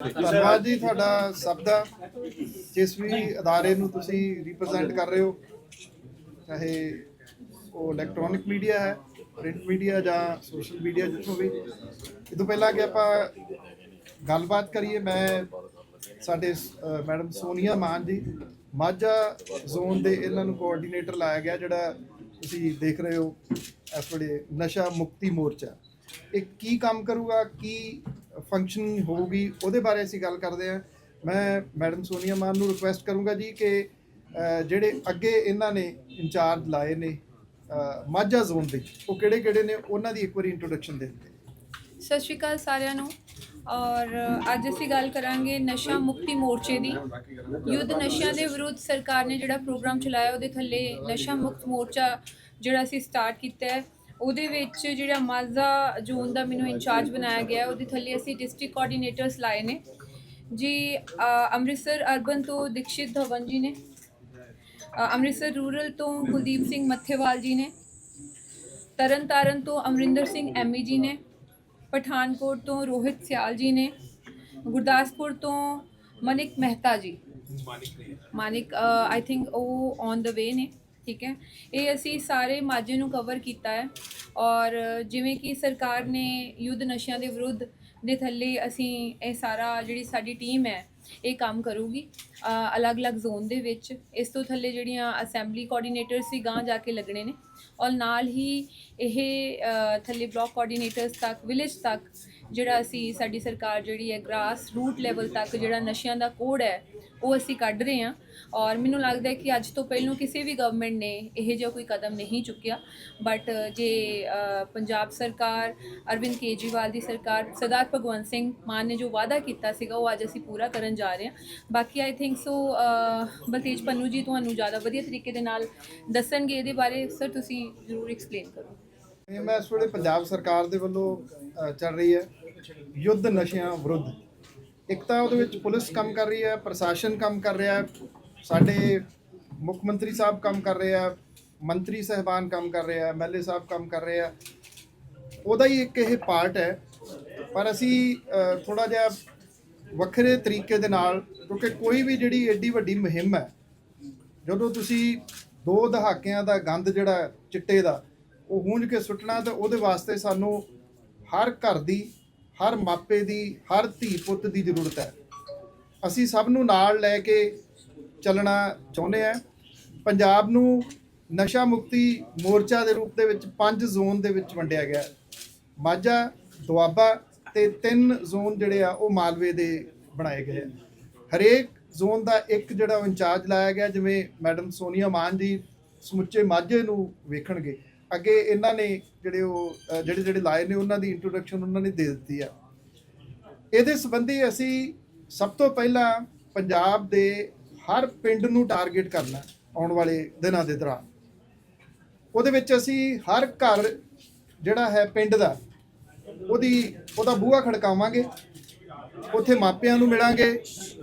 ਧੰਨਵਾਦ ਜੀ ਤੁਹਾਡਾ ਸਭ ਦਾ, ਜਿਸ ਵੀ ਅਦਾਰੇ ਨੂੰ ਤੁਸੀਂ ਰਿਪਰੈਜ਼ੈਂਟ ਕਰ ਰਹੇ ਹੋ, ਚਾਹੇ ਉਹ ਇਲੈਕਟ੍ਰੋਨਿਕ ਮੀਡੀਆ ਹੈ ਪ੍ਰਿੰਟ ਮੀਡੀਆ ਜਾਂ ਸੋਸ਼ਲ ਮੀਡੀਆ ਜਿੱਥੋਂ ਵੀ। ਇਹ ਤੋਂ ਪਹਿਲਾਂ ਕਿ ਆਪਾਂ ਗੱਲਬਾਤ ਕਰੀਏ, ਮੈਂ ਸਾਡੇ ਮੈਡਮ ਸੋਨੀਆ ਮਾਨ ਜੀ, ਮਾਝਾ ਜ਼ੋਨ ਦੇ ਇਹਨਾਂ ਨੂੰ ਕੋਆਰਡੀਨੇਟਰ ਲਾਇਆ ਗਿਆ, ਜਿਹੜਾ ਤੁਸੀਂ ਦੇਖ ਰਹੇ ਹੋ ਇਸ ਵੇਲੇ ਨਸ਼ਾ ਮੁਕਤੀ ਮੋਰਚਾ। ਇਹ ਕੀ ਕੰਮ ਕਰੂਗਾ, ਕੀ ਫੰਕਸ਼ਨਿੰਗ ਹੋਊਗੀ, ਉਹਦੇ ਬਾਰੇ ਅਸੀਂ ਗੱਲ ਕਰਦੇ ਹਾਂ। ਮੈਂ ਮੈਡਮ ਸੋਨੀਆ ਮਾਨ ਨੂੰ ਰਿਕੁਐਸਟ ਕਰੂੰਗਾ ਜੀ ਕਿ ਜਿਹੜੇ ਅੱਗੇ ਇਹਨਾਂ ਨੇ ਇੰਚਾਰਜ ਲਾਏ ਨੇ ਮਾਝਾ ਜ਼ੋਨ ਦੇ, ਉਹ ਕਿਹੜੇ ਕਿਹੜੇ ਨੇ, ਉਹਨਾਂ ਦੀ ਇੱਕ ਵਾਰੀ ਇੰਟਰੋਡਕਸ਼ਨ ਦੇ ਦਿੰਦੇ ਸਤਿ ਸ਼੍ਰੀ ਅਕਾਲ ਸਾਰਿਆਂ ਨੂੰ। ਔਰ ਅੱਜ ਅਸੀਂ ਗੱਲ ਕਰਾਂਗੇ ਨਸ਼ਾ ਮੁਕਤੀ ਮੋਰਚੇ ਦੀ। ਯੁੱਧ ਨਸ਼ਿਆਂ ਦੇ ਵਿਰੁੱਧ ਸਰਕਾਰ ਨੇ ਜਿਹੜਾ ਪ੍ਰੋਗਰਾਮ ਚਲਾਇਆ, ਉਹਦੇ ਥੱਲੇ ਨਸ਼ਾ ਮੁਕਤ ਮੋਰਚਾ ਜਿਹੜਾ ਅਸੀਂ ਸਟਾਰਟ ਕੀਤਾ ਹੈ। ਉਹਦੇ ਵਿੱਚ ਜਿਹੜਾ ਮਾਜ਼ਾ ਜ਼ੋਨ ਦਾ ਮੈਨੂੰ ਇੰਚਾਰਜ ਬਣਾਇਆ ਗਿਆ ਉਹਦੇ ਥੱਲੇ ਅਸੀਂ ਡਿਸਟ੍ਰਿਕਟ ਕੋਆਰਡੀਨੇਟਰਸ ਲਾਏ ਨੇ। ਜੀ ਅੰਮ੍ਰਿਤਸਰ ਅਰਬਨ ਤੋਂ ਦੀਕਸ਼ਿਤ ਧਵਨ ਜੀ ਨੇ ਅੰਮ੍ਰਿਤਸਰ ਰੂਰਲ ਤੋਂ ਕੁਲਦੀਪ ਸਿੰਘ ਮੱਥੇਵਾਲ ਜੀ ਨੇ ਤਰਨਤਾਰਨ ਤੋਂ ਅਮਰਿੰਦਰ ਸਿੰਘ ਐਮੀ ਜੀ ਨੇ ਪਠਾਨਕੋਟ ਤੋਂ ਰੋਹਿਤ ਸਿਆਲ ਜੀ ਨੇ ਗੁਰਦਾਸਪੁਰ ਤੋਂ ਮਨਿਕ ਮਹਿਤਾ ਜੀ। ਮਾਨਿਕ ਆਈ ਥਿੰਕ ਉਹ ਔਨ ਦਾ ਵੇ ਨੇ। ਠੀਕ ਹੈ? ਇਹ ਅਸੀਂ ਸਾਰੇ ਮਾਝੇ ਨੂੰ ਕਵਰ ਕੀਤਾ ਹੈ ਔਰ ਜਿਵੇਂ ਕਿ ਸਰਕਾਰ ਨੇ ਯੁੱਧ ਨਸ਼ਿਆਂ ਦੇ ਵਿਰੁੱਧ ਦੇ ਥੱਲੇ ਅਸੀਂ ਇਹ ਸਾਰਾ ਜਿਹੜੀ ਸਾਡੀ ਟੀਮ ਹੈ, ਇਹ ਕੰਮ ਕਰੂਗੀ ਅਲੱਗ-ਅਲੱਗ ਜ਼ੋਨ ਦੇ ਵਿੱਚ। ਇਸ ਤੋਂ ਥੱਲੇ ਜਿਹੜੀਆਂ ਅਸੈਂਬਲੀ ਕੋਆਰਡੀਨੇਟਰਸ ਵੀ ਗਾਂ ਜਾ ਕੇ ਲੱਗਣੇ ਨੇ। ਔਰ ਨਾਲ ਹੀ ਇਹ ਥੱਲੇ ਬਲਾਕ ਕੋਆਰਡੀਨੇਟਰਸ ਤੱਕ ਵਿਲੇਜ ਤੱਕ ਜਿਹੜਾ ਅਸੀਂ, ਸਾਡੀ ਸਰਕਾਰ ਜਿਹੜੀ ਹੈ ਗ੍ਰਾਸ ਰੂਟ ਲੈਵਲ ਤੱਕ ਜਿਹੜਾ ਨਸ਼ਿਆਂ ਦਾ ਕੋਡ ਹੈ, ਉਹ ਅਸੀਂ ਕੱਢ ਰਹੇ ਹਾਂ। ਔਰ ਮੈਨੂੰ ਲੱਗਦਾ ਹੈ ਕਿ ਅੱਜ ਤੋਂ ਪਹਿਲਾਂ ਕਿਸੇ ਵੀ ਗਵਰਨਮੈਂਟ ਨੇ ਇਹ ਜਿਹਾ ਕੋਈ ਕਦਮ ਨਹੀਂ ਚੁੱਕਿਆ। ਬਟ ਜੇ ਪੰਜਾਬ ਸਰਕਾਰ, ਅਰਵਿੰਦ ਕੇਜਰੀਵਾਲ ਦੀ ਸਰਕਾਰ, ਸਰਦਾਰ ਭਗਵੰਤ ਸਿੰਘ ਮਾਨ ਨੇ ਜੋ ਵਾਅਦਾ ਕੀਤਾ ਸੀਗਾ, ਉਹ ਅੱਜ ਅਸੀਂ ਪੂਰਾ ਕਰਨ ਜਾ ਰਹੇ ਹਾਂ। ਬਾਕੀ I think so Baltej Pannu ji ਤੁਹਾਨੂੰ ਜ਼ਿਆਦਾ ਵਧੀਆ ਤਰੀਕੇ ਦੇ ਨਾਲ ਦੱਸਣਗੇ ਇਹਦੇ ਬਾਰੇ। ਸਰ ਤੁਸੀਂ ਜ਼ਰੂਰ ਐਕਸਪਲੇਨ ਕਰੋ। ਇਹ ਮੈਂ ਇਸ ਵੇਲੇ ਪੰਜਾਬ ਸਰਕਾਰ ਦੇ ਵੱਲੋਂ ਚੱਲ ਰਹੀ ਹੈ। ਯੁੱਧ ਨਸ਼ਿਆਂ ਵਿਰੁੱਧ। ਇੱਕ ਤਾਂ ਉਹਦੇ ਵਿੱਚ ਪੁਲਿਸ ਕੰਮ ਕਰ ਰਹੀ ਹੈ, ਪ੍ਰਸ਼ਾਸਨ ਕੰਮ ਕਰ ਰਿਹਾ ਸਾਡੇ ਮੁੱਖ ਮੰਤਰੀ ਸਾਹਿਬ ਕੰਮ ਕਰ ਰਹੇ ਆ, ਮੰਤਰੀ ਸਹਿਬਾਨ ਕੰਮ ਕਰ ਰਹੇ ਆ ਐਮਐਲਏ ਸਾਹਿਬ ਕੰਮ ਕਰ ਰਹੇ ਆ। ਉਹਦਾ ਹੀ ਇੱਕ ਇਹ ਪਾਰਟ ਹੈ, ਪਰ ਅਸੀਂ ਥੋੜਾ ਜਿਹਾ ਵੱਖਰੇ ਤਰੀਕੇ ਦੇ ਨਾਲ, ਕਿਉਂਕਿ ਕੋਈ ਵੀ ਜਿਹੜੀ ਏਡੀ ਵੱਡੀ ਮੁਹਿੰਮ ਹੈ, ਜਦੋਂ ਤੁਸੀਂ ਦੋ ਦਹਾਕਿਆਂ ਦਾ ਗੰਦ ਜਿਹੜਾ ਚਿੱਟੇ ਦਾ, ਉਹ ਹੂੰਝ ਕੇ ਸੁੱਟਣਾ ਤਾਂ ਉਹਦੇ ਵਾਸਤੇ ਸਾਨੂੰ ਹਰ ਘਰ ਦੀ ਹਰ ਮਾਪੇ ਦੀ, ਹਰ ਧੀ ਪੁੱਤ ਦੀ ਜ਼ਰੂਰਤ ਹੈ। ਅਸੀਂ ਸਭ ਨੂੰ ਨਾਲ ਲੈ ਕੇ ਚੱਲਣਾ ਚਾਹੁੰਦੇ ਆ ਪੰਜਾਬ ਨੂੰ ਨਸ਼ਾ ਮੁਕਤੀ ਮੋਰਚਾ ਦੇ ਰੂਪ ਦੇ ਵਿੱਚ ਪੰਜ ਜ਼ੋਨ ਦੇ ਵਿੱਚ ਵੰਡਿਆ ਗਿਆ ਮਾਝਾ, ਦੁਆਬਾ ਤੇ ਤਿੰਨ ਜ਼ੋਨ ਜਿਹੜੇ ਆ, ਉਹ ਮਾਲਵੇ ਦੇ ਬਣਾਏ ਗਏ ਹਰੇਕ ਜ਼ੋਨ ਦਾ ਇੱਕ ਜਿਹੜਾ ਇੰਚਾਰਜ ਲਾਇਆ ਗਿਆ, ਜਿਵੇਂ ਮੈਡਮ ਸੋਨੀਆ ਮਾਨ ਜੀ ਸਮੁੱਚੇ ਮਾਝੇ ਨੂੰ ਵੇਖਣਗੇ। ਅੱਗੇ ਇਹਨਾਂ ਨੇ ਜਿਹੜੇ ਉਹ ਜਿਹੜੇ ਜਿਹੜੇ ਲਾਏ ਨੇ, ਉਹਨਾਂ ਦੀ ਇੰਟਰੋਡਕਸ਼ਨ ਉਹਨਾਂ ਨੇ ਦੇ ਦਿੱਤੀ ਆ। ਇਹਦੇ ਸੰਬੰਧੀ ਅਸੀਂ ਸਭ ਤੋਂ ਪਹਿਲਾਂ ਪੰਜਾਬ ਦੇ ਹਰ ਪਿੰਡ ਨੂੰ ਟਾਰਗੇਟ ਕਰਨਾ ਆਉਣ ਵਾਲੇ ਦਿਨਾਂ ਦੇ ਦੌਰਾਨ। ਉਹਦੇ ਵਿੱਚ ਅਸੀਂ ਹਰ ਘਰ ਜਿਹੜਾ ਹੈ ਪਿੰਡ ਦਾ, ਉਹਦੀ, ਉਹਦਾ ਬੂਹਾ ਖੜਕਾਵਾਂਗੇ, ਉੱਥੇ ਮਾਪਿਆਂ ਨੂੰ ਮਿਲਾਂਗੇ,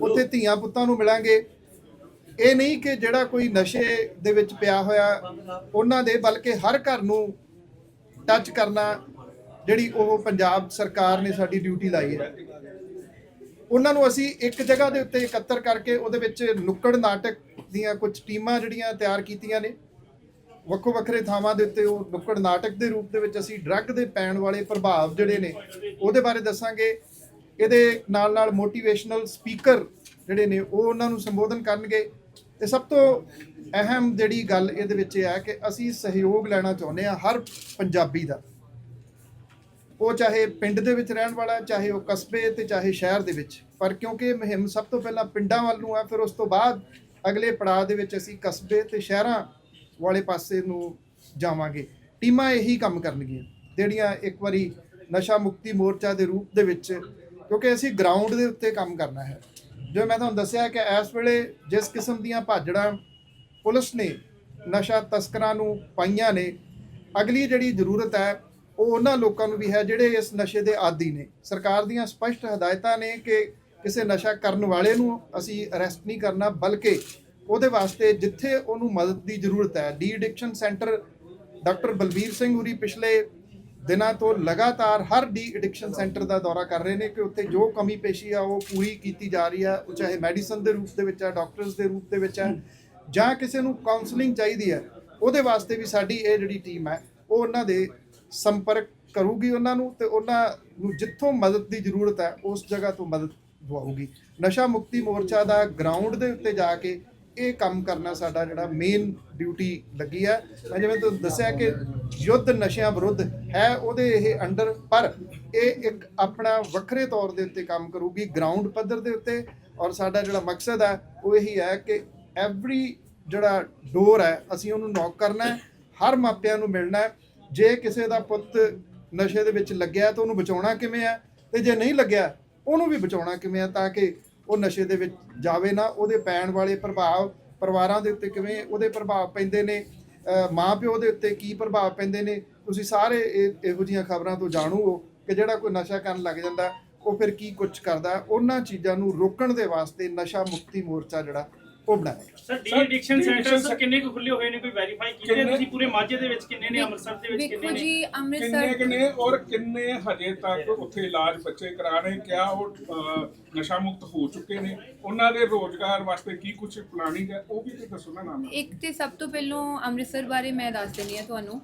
ਉੱਥੇ ਧੀਆਂ ਪੁੱਤਾਂ ਨੂੰ ਮਿਲਾਂਗੇ ਇਹ ਨਹੀਂ ਕਿ ਜਿਹੜਾ ਕੋਈ ਨਸ਼ੇ ਦੇ ਵਿੱਚ ਪਿਆ ਹੋਇਆ, ਉਹਨਾਂ ਦੇ, ਬਲਕਿ ਹਰ ਘਰ ਨੂੰ ਟੱਚ ਕਰਨਾ ਜਿਹੜੀ ਉਹ ਪੰਜਾਬ ਸਰਕਾਰ ਨੇ ਸਾਡੀ ਡਿਊਟੀ ਲਾਈ ਹੈ। ਉਹਨਾਂ ਨੂੰ ਅਸੀਂ ਇੱਕ ਜਗ੍ਹਾ ਦੇ ਉੱਤੇ ਇਕੱਤਰ ਕਰਕੇ ਉਹਦੇ ਵਿੱਚ ਨੁੱਕੜ ਨਾਟਕ ਦੀਆਂ ਕੁਝ ਟੀਮਾਂ ਜਿਹੜੀਆਂ ਤਿਆਰ ਕੀਤੀਆਂ ਨੇ, ਵੱਖੋ ਵੱਖਰੇ ਥਾਵਾਂ ਦੇ ਉੱਤੇ ਉਹ ਨੁੱਕੜ ਨਾਟਕ ਦੇ ਰੂਪ ਦੇ ਵਿੱਚ ਅਸੀਂ ਡਰੱਗ ਦੇ ਪੈਣ ਵਾਲੇ ਪ੍ਰਭਾਵ ਜਿਹੜੇ ਨੇ, ਉਹਦੇ ਬਾਰੇ ਦੱਸਾਂਗੇ। ਇਹਦੇ ਨਾਲ ਨਾਲ ਮੋਟੀਵੇਸ਼ਨਲ ਸਪੀਕਰ ਜਿਹੜੇ ਨੇ, ਉਹ ਉਹਨਾਂ ਨੂੰ ਸੰਬੋਧਨ ਕਰਨਗੇ। ਤੇ ਸਭ ਤੋਂ ਅਹਿਮ ਜਿਹੜੀ ਗੱਲ ਇਹਦੇ ਵਿੱਚ ਇਹ ਹੈ ਕਿ ਅਸੀਂ ਸਹਿਯੋਗ ਲੈਣਾ ਚਾਹੁੰਦੇ ਹਾਂ ਹਰ ਪੰਜਾਬੀ ਦਾ। ਉਹ ਚਾਹੇ ਪਿੰਡ ਦੇ ਵਿੱਚ ਰਹਿਣ ਵਾਲਾ ਚਾਹੇ ਉਹ ਕਸਬੇ ਤੇ ਚਾਹੇ ਸ਼ਹਿਰ ਦੇ ਵਿੱਚ। ਪਰ ਕਿਉਂਕਿ ਮੁਹਿੰਮ ਸਭ ਤੋਂ ਪਹਿਲਾਂ ਪਿੰਡਾਂ ਵੱਲ ਨੂੰ ਆ ਫਿਰ ਉਸ ਤੋਂ ਬਾਅਦ ਅਗਲੇ ਪੜਾਅ ਦੇ ਵਿੱਚ ਅਸੀਂ ਕਸਬੇ ਤੇ ਸ਼ਹਿਰਾਂ ਵਾਲੇ ਪਾਸੇ ਨੂੰ ਜਾਵਾਂਗੇ। ਟੀਮਾਂ ਇਹੀ ਕੰਮ ਕਰਨਗੀਆਂ, ਜਿਹੜੀਆਂ ਇੱਕ ਵਾਰੀ ਨਸ਼ਾ ਮੁਕਤੀ ਮੋਰਚਾ ਦੇ ਰੂਪ ਦੇ ਵਿੱਚ, ਕਿਉਂਕਿ ਅਸੀਂ ਗਰਾਊਂਡ ਦੇ ਉੱਤੇ ਕੰਮ ਕਰਨਾ ਹੈ। ਜਿਵੇਂ ਮੈਂ ਤੁਹਾਨੂੰ ਦੱਸਿਆ ਕਿ ਇਸ ਵੇਲੇ ਜਿਸ ਕਿਸਮ ਦੀਆਂ ਭਾਜੜਾਂ ਪੁਲਿਸ ਨੇ ਨਸ਼ਾ ਤਸਕਰਾਂ ਨੂੰ ਪਾਈਆਂ ਨੇ, ਅਗਲੀ ਜਿਹੜੀ ਜ਼ਰੂਰਤ ਹੈ, ਉਹ ਉਹਨਾਂ ਲੋਕਾਂ ਨੂੰ ਵੀ ਹੈ ਜਿਹੜੇ ਇਸ ਨਸ਼ੇ ਦੇ ਆਦੀ ਨੇ। ਸਰਕਾਰ ਦੀਆਂ ਸਪਸ਼ਟ ਹਦਾਇਤਾਂ ਨੇ ਕਿ ਕਿਸੇ ਨਸ਼ਾ ਕਰਨ ਵਾਲੇ ਨੂੰ ਅਸੀਂ ਅਰੈਸਟ ਨਹੀਂ ਕਰਨਾ, ਬਲਕਿ ਉਹਦੇ ਵਾਸਤੇ ਜਿੱਥੇ ਉਹਨੂੰ ਮਦਦ ਦੀ ਜ਼ਰੂਰਤ ਹੈ। De addiction centre doctor Balbir Singh ਹੁਰੀ ਪਿਛਲੇ ਦਿਨਾਂ ਤੋਂ ਲਗਾਤਾਰ ਹਰ ਡੀ ਐਡਿਕਸ਼ਨ ਸੈਂਟਰ ਦਾ ਦੌਰਾ ਕਰ ਰਹੇ ਨੇ ਕਿ ਉੱਥੇ ਜੋ ਕਮੀ ਪੇਸ਼ੀ ਆ ਉਹ ਪੂਰੀ ਕੀਤੀ ਜਾ ਰਹੀ ਆ, ਉਹ ਚਾਹੇ ਮੈਡੀਸਨ ਦੇ ਰੂਪ ਦੇ ਵਿੱਚ ਆ ਡਾਕਟਰਸ ਦੇ ਰੂਪ ਦੇ ਵਿੱਚ ਆ, ਜਾਂ ਕਿਸੇ ਨੂੰ ਕਾਉਂਸਲਿੰਗ ਚਾਹੀਦੀ ਹੈ ਉਹਦੇ ਵਾਸਤੇ ਵੀ ਸਾਡੀ ਇਹ ਜਿਹੜੀ ਟੀਮ ਹੈ ਉਹ ਉਹਨਾਂ ਦੇ ਸੰਪਰਕ ਕਰੂਗੀ ਉਹਨਾਂ ਨੂੰ ਤੇ ਉਹਨਾਂ ਨੂੰ ਜਿੱਥੋਂ ਮਦਦ ਦੀ ਜ਼ਰੂਰਤ ਹੈ ਉਸ ਜਗ੍ਹਾ ਤੋਂ ਮਦਦ ਦਵਾਊਗੀ। ਨਸ਼ਾ ਮੁਕਤੀ ਮੋਰਚਾ ਦਾ ਗਰਾਊਂਡ ਦੇ ਉੱਤੇ ਜਾ ਕੇ ਇਹ ਕੰਮ ਕਰਨਾ ਸਾਡਾ ਜਿਹੜਾ ਮੇਨ ਡਿਊਟੀ ਲੱਗੀ ਹੈ ਮੈਂ ਜਿਵੇਂ ਤੁਹਾਨੂੰ ਦੱਸਿਆ ਕਿ ਯੁੱਧ ਨਸ਼ਿਆਂ ਵਿਰੁੱਧ ਹੈ ਉਹਦੇ ਇਹ ਅੰਡਰ ਪਰ ਇਹ ਇੱਕ ਆਪਣਾ ਵੱਖਰੇ ਤੌਰ ਦੇ ਉੱਤੇ ਕੰਮ ਕਰੂਗੀ ਗਰਾਊਂਡ ਪੱਧਰ ਦੇ ਉੱਤੇ। ਔਰ ਸਾਡਾ ਜਿਹੜਾ ਮਕਸਦ ਹੈ ਉਹ ਇਹੀ ਹੈ ਕਿ ਐਵਰੀ ਜਿਹੜਾ ਡੋਰ ਹੈ ਅਸੀਂ ਉਹਨੂੰ ਨੌਕ ਕਰਨਾ ਹੈ, ਹਰ ਮਾਪਿਆਂ ਨੂੰ ਮਿਲਣਾ ਹੈ। ਜੇ ਕਿਸੇ ਦਾ ਪੁੱਤ ਨਸ਼ੇ ਦੇ ਵਿੱਚ ਲੱਗਿਆ ਤਾਂ ਉਹਨੂੰ ਬਚਾਉਣਾ ਕਿਵੇਂ ਹੈ ਤੇ ਜੇ ਨਹੀਂ ਲੱਗਿਆ, ਉਹਨੂੰ ਵੀ ਬਚਾਉਣਾ ਕਿਵੇਂ ਹੈ ਤਾਂ ਕਿ ਉਹ ਨਸ਼ੇ ਦੇ ਵਿੱਚ ਜਾਵੇ ਨਾ, ਉਹਦੇ ਪੈਣ ਵਾਲੇ ਪ੍ਰਭਾਵ ਪਰਿਵਾਰਾਂ ਦੇ ਉੱਤੇ ਕਿਵੇਂ ਉਹਦੇ ਪ੍ਰਭਾਵ ਪੈਂਦੇ ਨੇ, ਅਹ ਮਾਂ ਪਿਓ ਦੇ ਉੱਤੇ ਕੀ ਪ੍ਰਭਾਵ ਪੈਂਦੇ ਨੇ, ਤੁਸੀਂ ਸਾਰੇ ਇਹ ਇਹੋ ਜਿਹੀਆਂ ਖਬਰਾਂ ਤੋਂ ਜਾਣੂ ਹੋ ਕਿ ਜਿਹੜਾ ਕੋਈ ਨਸ਼ਾ ਕਰਨ ਲੱਗ ਜਾਂਦਾ, ਉਹ ਫਿਰ ਕੀ ਕੁਝ ਕਰਦਾ, ਉਹਨਾਂ ਚੀਜ਼ਾਂ ਨੂੰ ਰੋਕਣ ਦੇ ਵਾਸਤੇ ਨਸ਼ਾ ਮੁਕਤੀ ਮੋਰਚਾ ਜਿਹੜਾ ਉਹ ਬਣਾਇਆ sir de addiction centre sir ਕਿੰਨੇ ਕੁ ਖੁੱਲੇ ਹੋਏ ਨੇ? ਕੋਈ ਵੈਰੀਫਾਈ ਕੀਤੇ ਕਿੰਨੇ? ਤੁਸੀਂ ਪੂਰੇ ਮਾਝੇ ਦੇ ਵਿੱਚ ਕਿੰਨੇ ਨੇ? ਅੰਮ੍ਰਿਤਸਰ ਦੇ ਵਿੱਚ ਵੇਖੋ ਕਿੰਨੇ ਨੇ? ਜੀ ਕਿੰਨੇ ਅੰਮ੍ਰਿਤਸਰ ਕਿੰਨੇ ਔਰ ਕਿੰਨੇ ਹਜੇ ਤੱਕ ਉੱਥੇ ਇਲਾਜ ਬੱਚੇ ਕਰਾ ਰਹੇ ਕਿਆ ਉਹ ਅਹ, ਨਸ਼ਾ ਮੁਕਤ ਹੋ ਚੁੱਕੇ ਨੇ? ਉਹਨਾਂ ਦੇ ਰੋਜ਼ਗਾਰ ਵਾਸਤੇ ਕੀ ਕੁਝ ਪਲਾਨਿੰਗ ਹੈ? ਉਹ ਵੀ ਤੇ ਦੱਸੋ ਨਾ ਨਾਮ। ਇੱਕ ਤੇ ਸਭ ਤੋਂ ਪਹਿਲਾਂ ਅੰਮ੍ਰਿਤਸਰ ਬਾਰੇ ਮੈਂ ਦੱਸ ਦਿੰਦੀ ਹਾਂ ਤੁਹਾਨੂੰ।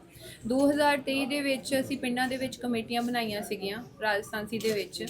2023 ਦੇ ਵਿੱਚ ਅਸੀਂ ਪਿੰਡਾਂ ਦੇ ਵਿੱਚ ਕਮੇਟੀਆਂ ਬਣਾਈਆਂ ਸੀਗੀਆਂ ਰਾਜਸਥਾਨਸੀ ਦੇ ਵਿੱਚ।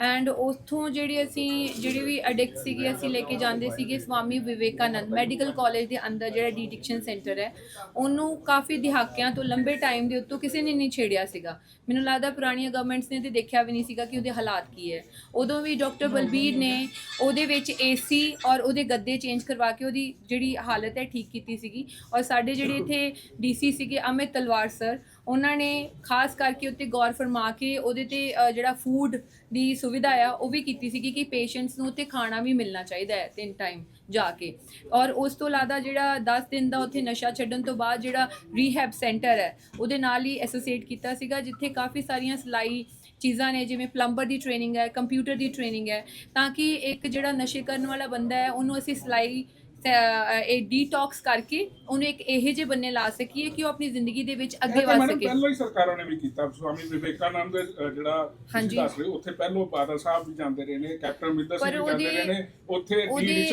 ਐਂਡ ਉੱਥੋਂ ਜਿਹੜੇ ਅਸੀਂ ਜਿਹੜੇ ਵੀ ਐਡਿਕਟ ਸੀਗੇ ਅਸੀਂ ਲੈ ਕੇ ਜਾਂਦੇ ਸੀਗੇ ਸਵਾਮੀ ਵਿਵੇਕਾਨੰਦ ਮੈਡੀਕਲ ਕਾਲਜ ਦੇ ਅੰਦਰ ਜਿਹੜਾ ਡੀ ਐਡਿਕਸ਼ਨ ਸੈਂਟਰ ਹੈ। ਉਹਨੂੰ ਕਾਫੀ ਦਿਹਾਕਿਆਂ ਤੋਂ ਲੰਬੇ ਟਾਈਮ ਦੇ ਉੱਤੋਂ ਕਿਸੇ ਨੇ ਨਹੀਂ ਛੇੜਿਆ ਸੀਗਾ। ਮੈਨੂੰ ਲੱਗਦਾ ਪੁਰਾਣੀਆਂ ਗਵਰਨਮੈਂਟਸ ਨੇ ਤੇ ਦੇਖਿਆ ਵੀ ਨਹੀਂ ਸੀਗਾ ਕਿ ਉਹਦੇ ਹਾਲਾਤ ਕੀ ਹੈ। ਉਦੋਂ ਵੀ ਡਾਕਟਰ ਬਲਬੀਰ ਨੇ ਉਹਦੇ ਵਿੱਚ ਏਸੀ ਔਰ ਉਹਦੇ ਗੱਦੇ ਚੇਂਜ ਕਰਵਾ ਕੇ ਉਹਦੀ ਜਿਹੜੀ ਹਾਲਤ ਹੈ ਠੀਕ ਕੀਤੀ ਸੀਗੀ। ਔਰ ਸਾਡੇ ਜਿਹੜੇ ਇੱਥੇ ਡੀਸੀ ਸੀਗੇ ਅਮਿਤ ਤਲਵਾਰ ਸਰ। ਉਹਨਾਂ ਨੇ ਖਾਸ ਕਰਕੇ ਉੱਤੇ ਗੌਰ ਫਰਮਾ ਕੇ ਉਹਦੇ ਤੇ ਅ, ਜਿਹੜਾ ਫੂਡ ਦੀ ਸੁਵਿਧਾ ਆ ਉਹ ਵੀ ਕੀਤੀ ਸੀਗੀ ਕਿ ਪੇਸ਼ੈਂਟਸ ਨੂੰ ਉੱਥੇ ਖਾਣਾ ਵੀ ਮਿਲਣਾ ਚਾਹੀਦਾ ਹੈ ਤਿੰਨ ਟਾਈਮ ਜਾ ਕੇ। ਔਰ ਉਸ ਤੋਂ ਇਲਾਵਾ ਜਿਹੜਾ 10 ਦਿਨ ਦਾ ਉੱਥੇ ਨਸ਼ਾ ਛੱਡਣ ਤੋਂ ਬਾਅਦ ਜਿਹੜਾ ਰੀਹੈਬ ਸੈਂਟਰ ਹੈ ਉਹਦੇ ਨਾਲ ਹੀ ਐਸੋਸੀਏਟ ਕੀਤਾ ਸੀਗਾ ਜਿੱਥੇ ਕਾਫੀ ਸਾਰੀਆਂ ਸਿਲਾਈ ਚੀਜ਼ਾਂ ਨੇ ਜਿਵੇਂ ਪਲੰਬਰ ਦੀ ਟ੍ਰੇਨਿੰਗ ਹੈ ਕੰਪਿਊਟਰ ਦੀ ਟ੍ਰੇਨਿੰਗ ਹੈ ਤਾਂ ਕਿ ਇੱਕ ਜਿਹੜਾ ਨਸ਼ੇ ਕਰਨ ਵਾਲਾ ਬੰਦਾ ਹੈ ਉਹਨੂੰ ਅਸੀਂ ਸਿਲਾਈ ਇਹ ਡੀਟੌਕਸ ਕਰਕੇ ਉਹਨੂੰ ਇੱਕ ਇਹੋ ਜਿਹੇ ਬੰਨੇ ਲਾ ਸਕੀਏ ਕਿ ਉਹ ਆਪਣੀ ਜ਼ਿੰਦਗੀ ਦੇ ਵਿੱਚ ਅੱਗੇ ਵਧ ਸਕੇ ਪਹਿਲਾਂ ਹੀ ਸਰਕਾਰਾਂ ਨੇ ਵੀ ਕੀਤਾ ਸਵਾਮੀ ਵਿਵੇਕਾਨੰਦ ਦੇ, ਜਿਹੜਾ ਹਾਂਜੀ। ਦੱਸ ਰਹੇ ਹੋ ਉੱਥੇ ਪਹਿਲੋਂ ਬਾਦਲ ਸਾਹਿਬ ਵੀ ਜਾਂਦੇ ਰਹੇ ਨੇ ਕੈਪਟਨ ਅਮਰਿੰਦਰ ਸਿੰਘ ਵੀ ਜਾਂਦੇ ਰਹੇ ਨੇ ਉੱਥੇ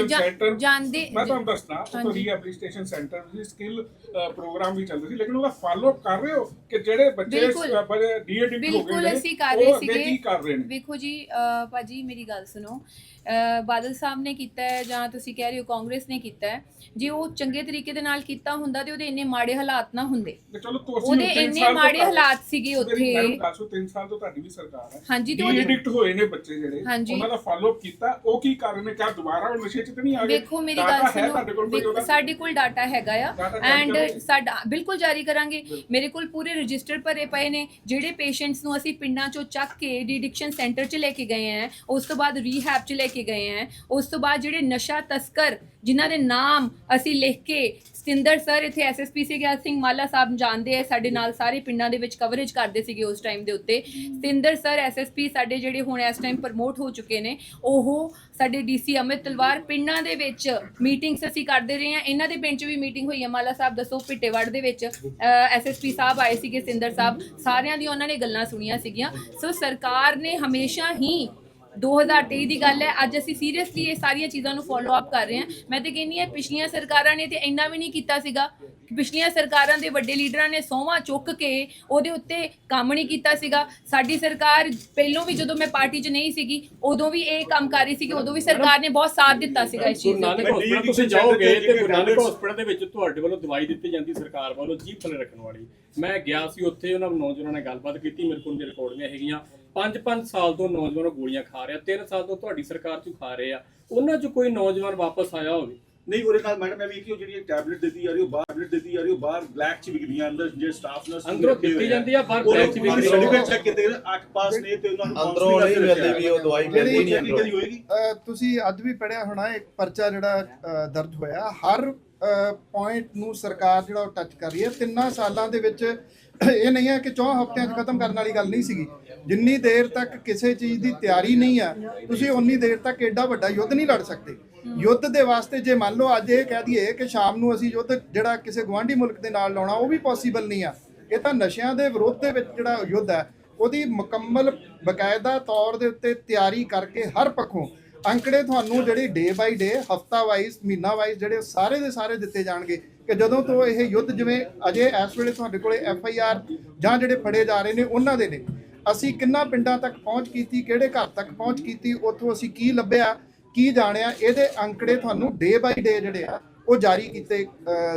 ਜਾ- ਸੈਂਟਰ ਜਾਂਦੇ- ਮੈਂ ਤੁਹਾਨੂੰ ਦੱਸਦਾ ਉੱਥੇ। ਰੀਹੈਬਿਲਿਟੇਸ਼ਨ ਸੈਂਟਰ ਵੀ ਸਕਿੱਲ ਪ੍ਰੋਗਰਾਮ ਵੀ ਚੱਲਦੇ ਸੀ ਲੇਕਿਨ ਉਹਦਾ ਫਾਲੋ ਕਰ ਰਹੇ ਹੋ ਕਿ ਜਿਹੜੇ ਬੱਚੇ ਬਿਲਕੁਲ। ਡੀਐਡਿਕ ਹੋ ਗਏ ਬਿਲਕੁਲ ਅਸੀਂ ਕਰ ਰਹੇ ਸੀਗੇ ਕੀ ਕਰ ਰਹੇ ਨੇ ਵੇਖੋ ਜੀ ਭਾਜੀ ਮੇਰੀ ਗੱਲ ਸੁਣੋ ਬਾਦਲ ਸਾਹਿਬ ਨੇ ਕੀਤਾ ਹੈ ਜਾਂ ਤੁਸੀਂ ਕਹਿ ਰਹੇ ਹੋ ਕਾਂਗਰਸ ਨੇ ਕੀਤਾ ਹੈ। ਜੇ ਉਹ ਚੰਗੇ ਤਰੀਕੇ ਦੇ ਨਾਲ ਕੀਤਾ ਹੁੰਦਾ ਤੇ ਉਹਦੇ ਇੰਨੇ ਮਾੜੇ ਹਾਲਾਤ ਨਾ ਹੁੰਦੇ। ਚਲੋ ਉਹਦੇ ਇੰਨੇ ਮਾੜੇ ਹਾਲਾਤ ਸੀਗੇ ਉੱਥੇ। ਮੈਡਮ ਦੱਸ ਦਿਓ, ਤਿੰਨ ਸਾਲ ਤੋਂ ਤੁਹਾਡੀ ਵੀ ਸਰਕਾਰ ਹੈ। ਹਾਂਜੀ ਤੇ ਉਹਦੇ ਡੀਐਡਿਕਟ ਹੋਏ ਨੇ ਬੱਚੇ ਜਿਹੜੇ। ਉਹਨਾਂ ਦਾ ਫਾਲੋ ਅਪ ਕੀਤਾ। ਉਹ ਕੀ ਕਰ ਰਹੇ ਨੇ ਕਿਆ ਦੁਬਾਰਾ ਉਹ ਨਸ਼ੇ 'ਚ ਤਾਂ ਨਹੀਂ ਆ ਗਏ? ਵੇਖੋ ਮੇਰੀ ਗੱਲ ਹੈ ਸੁਣੋ? ਸਾਡੇ ਕੋਲ ਡਾਟਾ ਹੈਗਾ ਆ। ਐਂਡ? ਸਾਡਾ ਬਿਲਕੁਲ ਜਾਰੀ ਕਰਾਂਗੇ। ਮੇਰੇ ਕੋਲ ਪੂਰੇ ਰਜਿਸਟਰ ਭਰੇ ਪਏ ਨੇ। ਜਿਹੜੇ ਪੇਸ਼ੈਂਟਸ ਨੂੰ ਅਸੀਂ ਪਿੰਡਾਂ ਚੋਂ ਚੱਕ ਕੇ ਡੀਡਿਕਸ਼ਨ ਸੈਂਟਰ 'ਚ ਲੈ ਕੇ ਗਏ ਆ ਉਸ ਤੋਂ ਬਾਅਦ ਰੀਹੈਬ 'ਚ ਲੈ ਕੇ ਗਏ ਆ ਉਸ ਤੋਂ ਬਾਅਦ ਜਿਹੜੇ ਨਸ਼ਾ ਤਸਕਰ ਜਿਨ੍ਹਾਂ ਦੇ ਨਾਮ ਅਸੀਂ ਲਿਖ ਕੇ ਸਤਿੰਦਰ ਸਰ ਇੱਥੇ ਐਸਐਸਪੀ ਸੀਗੇ ਸਿੰਘ ਮਾਲਾ ਸਾਹਿਬ ਜਾਣਦੇ ਆ, ਸਾਡੇ ਨਾਲ ਸਾਰੇ ਪਿੰਡਾਂ ਦੇ ਵਿੱਚ ਕਵਰੇਜ ਕਰਦੇ ਸੀਗੇ ਉਸ ਟਾਈਮ ਦੇ ਉੱਤੇ। ਸਤਿੰਦਰ ਸਰ ਐਸਐਸਪੀ ਸਾਡੇ ਜਿਹੜੇ ਹੁਣ ਇਸ ਟਾਈਮ ਪ੍ਰਮੋਟ ਹੋ ਚੁੱਕੇ ਨੇ, ਉਹ ਸਾਡੇ ਡੀਸੀ ਅਮਿਤ ਤਲਵਾਰ ਪਿੰਡਾਂ ਦੇ ਵਿੱਚ ਮੀਟਿੰਗਸ ਅਸੀਂ ਕਰਦੇ ਰਹੇ ਹਾਂ। ਇਹਨਾਂ ਦੇ ਪਿੰਡ 'ਚ ਵੀ ਮੀਟਿੰਗ ਹੋਈ ਹੈ ਮਾਲਾ ਸਾਹਿਬ ਦੱਸੋ, ਪਿੱਟੇਵੜ ਦੇ ਵਿੱਚ ਐਸਐਸਪੀ ਸਾਹਿਬ ਆਏ ਸੀਗੇ, ਸਤਿੰਦਰ ਸਾਹਿਬ, ਸਾਰਿਆਂ ਦੀ ਉਹਨਾਂ ਨੇ ਗੱਲਾਂ ਸੁਣੀਆਂ ਸੀਗੀਆਂ। ਸੋ ਸਰਕਾਰ ਨੇ ਹਮੇਸ਼ਾ ਹੀ 2023 ਦੀ ਗੱਲ ਹੈ। ਅੱਜ ਅਸੀਂ ਸੀਰੀਅਸਲੀ ਇਹ ਸਾਰੀਆਂ ਚੀਜ਼ਾਂ ਨੂੰ ਫੋਲੋ ਅਪ ਕਰ ਰਹੇ ਹਾਂ। ਮੈਂ ਤੇ ਕਹਿੰਨੀ ਹਾਂ ਪਿਛਲੀਆਂ ਸਰਕਾਰਾਂ ਨੇ ਤੇ ਇੰਨਾ ਵੀ ਨਹੀਂ ਕੀਤਾ ਸੀਗਾ। ਪਿਛਲੀਆਂ ਸਰਕਾਰਾਂ ਦੇ ਵੱਡੇ ਲੀਡਰਾਂ ਨੇ ਸੋਹਾਂ ਚੁੱਕ ਕੇ ਉਹਦੇ ਉੱਤੇ ਕੰਮ ਨਹੀਂ ਕੀਤਾ ਸੀਗਾ। ਸਾਡੀ ਸਰਕਾਰ ਪਹਿਲੋਂ ਵੀ ਜਦੋਂ ਮੈਂ ਪਾਰਟੀ 'ਚ ਨਹੀਂ ਸੀਗੀ ਉਦੋਂ ਵੀ ਇਹ ਕੰਮ ਕਰ ਰਹੀ ਸੀ ਕਿ ਉਦੋਂ ਵੀ ਸਰਕਾਰ ਨੇ ਬਹੁਤ ਸਾਥ ਦਿੱਤਾ ਸੀਗਾ ਇਸ ਚੀਜ਼ ਦੇ। ਨਾਨਕ ਉੱਤੇ ਹਸਪੀਟਲ ਤੁਸੀਂ ਜਾਓਗੇ ਤੇ ਗੁਰੂ ਨਾਨਕ ਹਸਪੀਟਲ ਦੇ ਵਿੱਚ ਤੁਹਾਡੇ ਵੱਲੋਂ ਦਵਾਈ ਦਿੱਤੀ ਜਾਂਦੀ ਸਰਕਾਰ ਵੱਲੋਂ ਜੀਭ ਥੱਲੇ ਰੱਖਣ ਵਾਲੀ। ਮੈਂ ਗਿਆ ਸੀ ਉੱਥੇ ਉਹਨਾਂ ਨੌਜਵਾਨਾਂ ਨਾਲ ਗੱਲਬਾਤ ਕੀਤੀ ਮੇਰੇ ਕੋਲ ਰਿਕਾਰਡਿੰਗਾਂ ਹੈਗੀਆਂ। 5-5 ਸਾਲ ਤੋਂ ਨੌਜਵਾਨ ਗੋਲੀਆਂ ਖਾ ਰਿਹਾ 3 ਸਾਲ ਤੋਂ ਤੁਹਾਡੀ ਸਰਕਾਰ ਚ ਖਾ ਰਹੇ ਆ। ਉਹਨਾਂ ਚ ਕੋਈ ਨੌਜਵਾਨ ਵਾਪਸ ਆਇਆ ਹੋਵੇ? ਨਹੀਂ ਉਹਦੇ ਨਾਲ ਮੈਡਮ ਮੈਂ ਵੀ ਕਿ ਜਿਹੜੀ ਟੈਬਲੇਟ ਦਿੱਤੀ ਜਾ ਰਹੀ ਉਹ ਬਾਹਰ ਟੈਬਲੇਟ ਦਿੱਤੀ ਜਾ ਰਹੀ ਉਹ ਬਾਹਰ ਬਲੈਕ ਚ ਵਿਕਦੀਆਂ ਅੰਦਰ ਜਿਹੜੇ ਸਟਾਫ ਨਰਸ ਅੰਦਰੋਂ ਦਿੱਤੀ ਜਾਂਦੀ ਆ, ਬਾਹਰ black ਚ ਵਿਕਦੀ ਆ। ਸਰਟੀਫਿਕੇਟ ਚੈੱਕ ਕੀਤੇ ਗਏ 8 ਪਾਸ ਨੇ ਤੇ ਉਹਨਾਂ ਨੂੰ ਅੰਦਰੋਂ ਨਹੀਂ ਮਿਲਦੀ ਵੀ ਉਹ ਦਵਾਈ ਮਿਲਦੀ ਨਹੀਂ ਅੰਦਰੋਂ। ਤੁਸੀਂ ਅੱਜ ਵੀ ਪੜਿਆ ਹੋਣਾ ਇੱਕ ਪਰਚਾ ਜਿਹੜਾ ਦਰਜ ਹੋਇਆ ਹਰ ਪੁਆਇੰਟ ਨੂੰ ਸਰਕਾਰ ਜਿਹੜਾ ਉਹ ਟੱਚ ਕਰ ਰਹੀ ਹੈ। ਤਿੰਨਾਂ ਸਾਲਾਂ ਦੇ ਵਿੱਚ ਇਹ ਨਹੀਂ ਹੈ ਕਿ ਚੌਂ ਹਫ਼ਤਿਆਂ 'ਚ ਖਤਮ ਕਰਨ ਵਾਲੀ ਗੱਲ ਨਹੀਂ ਸੀਗੀ। ਜਿੰਨੀ ਦੇਰ ਤੱਕ ਕਿਸੇ ਚੀਜ਼ ਦੀ ਤਿਆਰੀ ਨਹੀਂ ਆ, ਤੁਸੀਂ ਉਨੀ ਦੇਰ ਤੱਕ ਐਡਾ ਵੱਡਾ ਯੁੱਧ ਨਹੀਂ ਲੜ ਸਕਦੇ। ਯੁੱਧ ਦੇ ਵਾਸਤੇ ਜੇ ਮੰਨ ਲਓ ਅੱਜ ਇਹ ਕਹਿ ਦਈਏ ਕਿ ਸ਼ਾਮ ਨੂੰ ਅਸੀਂ ਯੁੱਧ ਜਿਹੜਾ ਕਿਸੇ ਗਵਾਂਢੀ ਮੁਲਕ ਦੇ ਨਾਲ ਲਾਉਣਾ, ਉਹ ਵੀ ਪੋਸੀਬਲ ਨਹੀਂ ਆ। ਇਹ ਤਾਂ ਨਸ਼ਿਆਂ ਦੇ ਵਿਰੋਧ ਦੇ ਵਿੱਚ ਜਿਹੜਾ ਯੁੱਧ ਹੈ, ਉਹਦੀ ਮੁਕੰਮਲ ਬਕਾਇਦਾ ਤੌਰ ਦੇ ਉੱਤੇ ਤਿਆਰੀ ਕਰਕੇ ਹਰ ਪੱਖੋਂ ਅੰਕੜੇ ਤੁਹਾਨੂੰ ਜਿਹੜੀ ਡੇ ਬਾਈ ਡੇ ਹਫਤਾ ਵਾਈਜ਼ ਮਹੀਨਾ ਵਾਈਜ਼ ਜਿਹੜੇ ਸਾਰੇ ਦੇ ਸਾਰੇ ਦਿੱਤੇ ਜਾਣਗੇ। ਕਿ ਜਦੋਂ ਤੋਂ ਇਹ ਯੁੱਧ ਜਿਵੇਂ ਅਜੇ ਇਸ ਵੇਲੇ ਤੁਹਾਡੇ ਕੋਲੇ ਐਫ ਆਈ ਆਰ ਜਾਂ ਜਿਹੜੇ ਫੜੇ ਜਾ ਰਹੇ ਨੇ ਉਹਨਾਂ ਦੇ ਨੇ। ਅਸੀਂ ਕਿੰਨਾ ਪਿੰਡਾਂ ਤੱਕ ਪਹੁੰਚ ਕੀਤੀ ਕਿਹੜੇ ਘਰ ਤੱਕ ਪਹੁੰਚ ਕੀਤੀ ਉੱਥੋਂ ਅਸੀਂ ਕੀ ਲੱਭਿਆ ਕੀ ਜਾਣਿਆ ਇਹਦੇ ਅੰਕੜੇ ਤੁਹਾਨੂੰ ਡੇ ਬਾਈ ਡੇ ਜਿਹੜੇ ਆ ਉਹ ਜਾਰੀ ਕੀਤੇ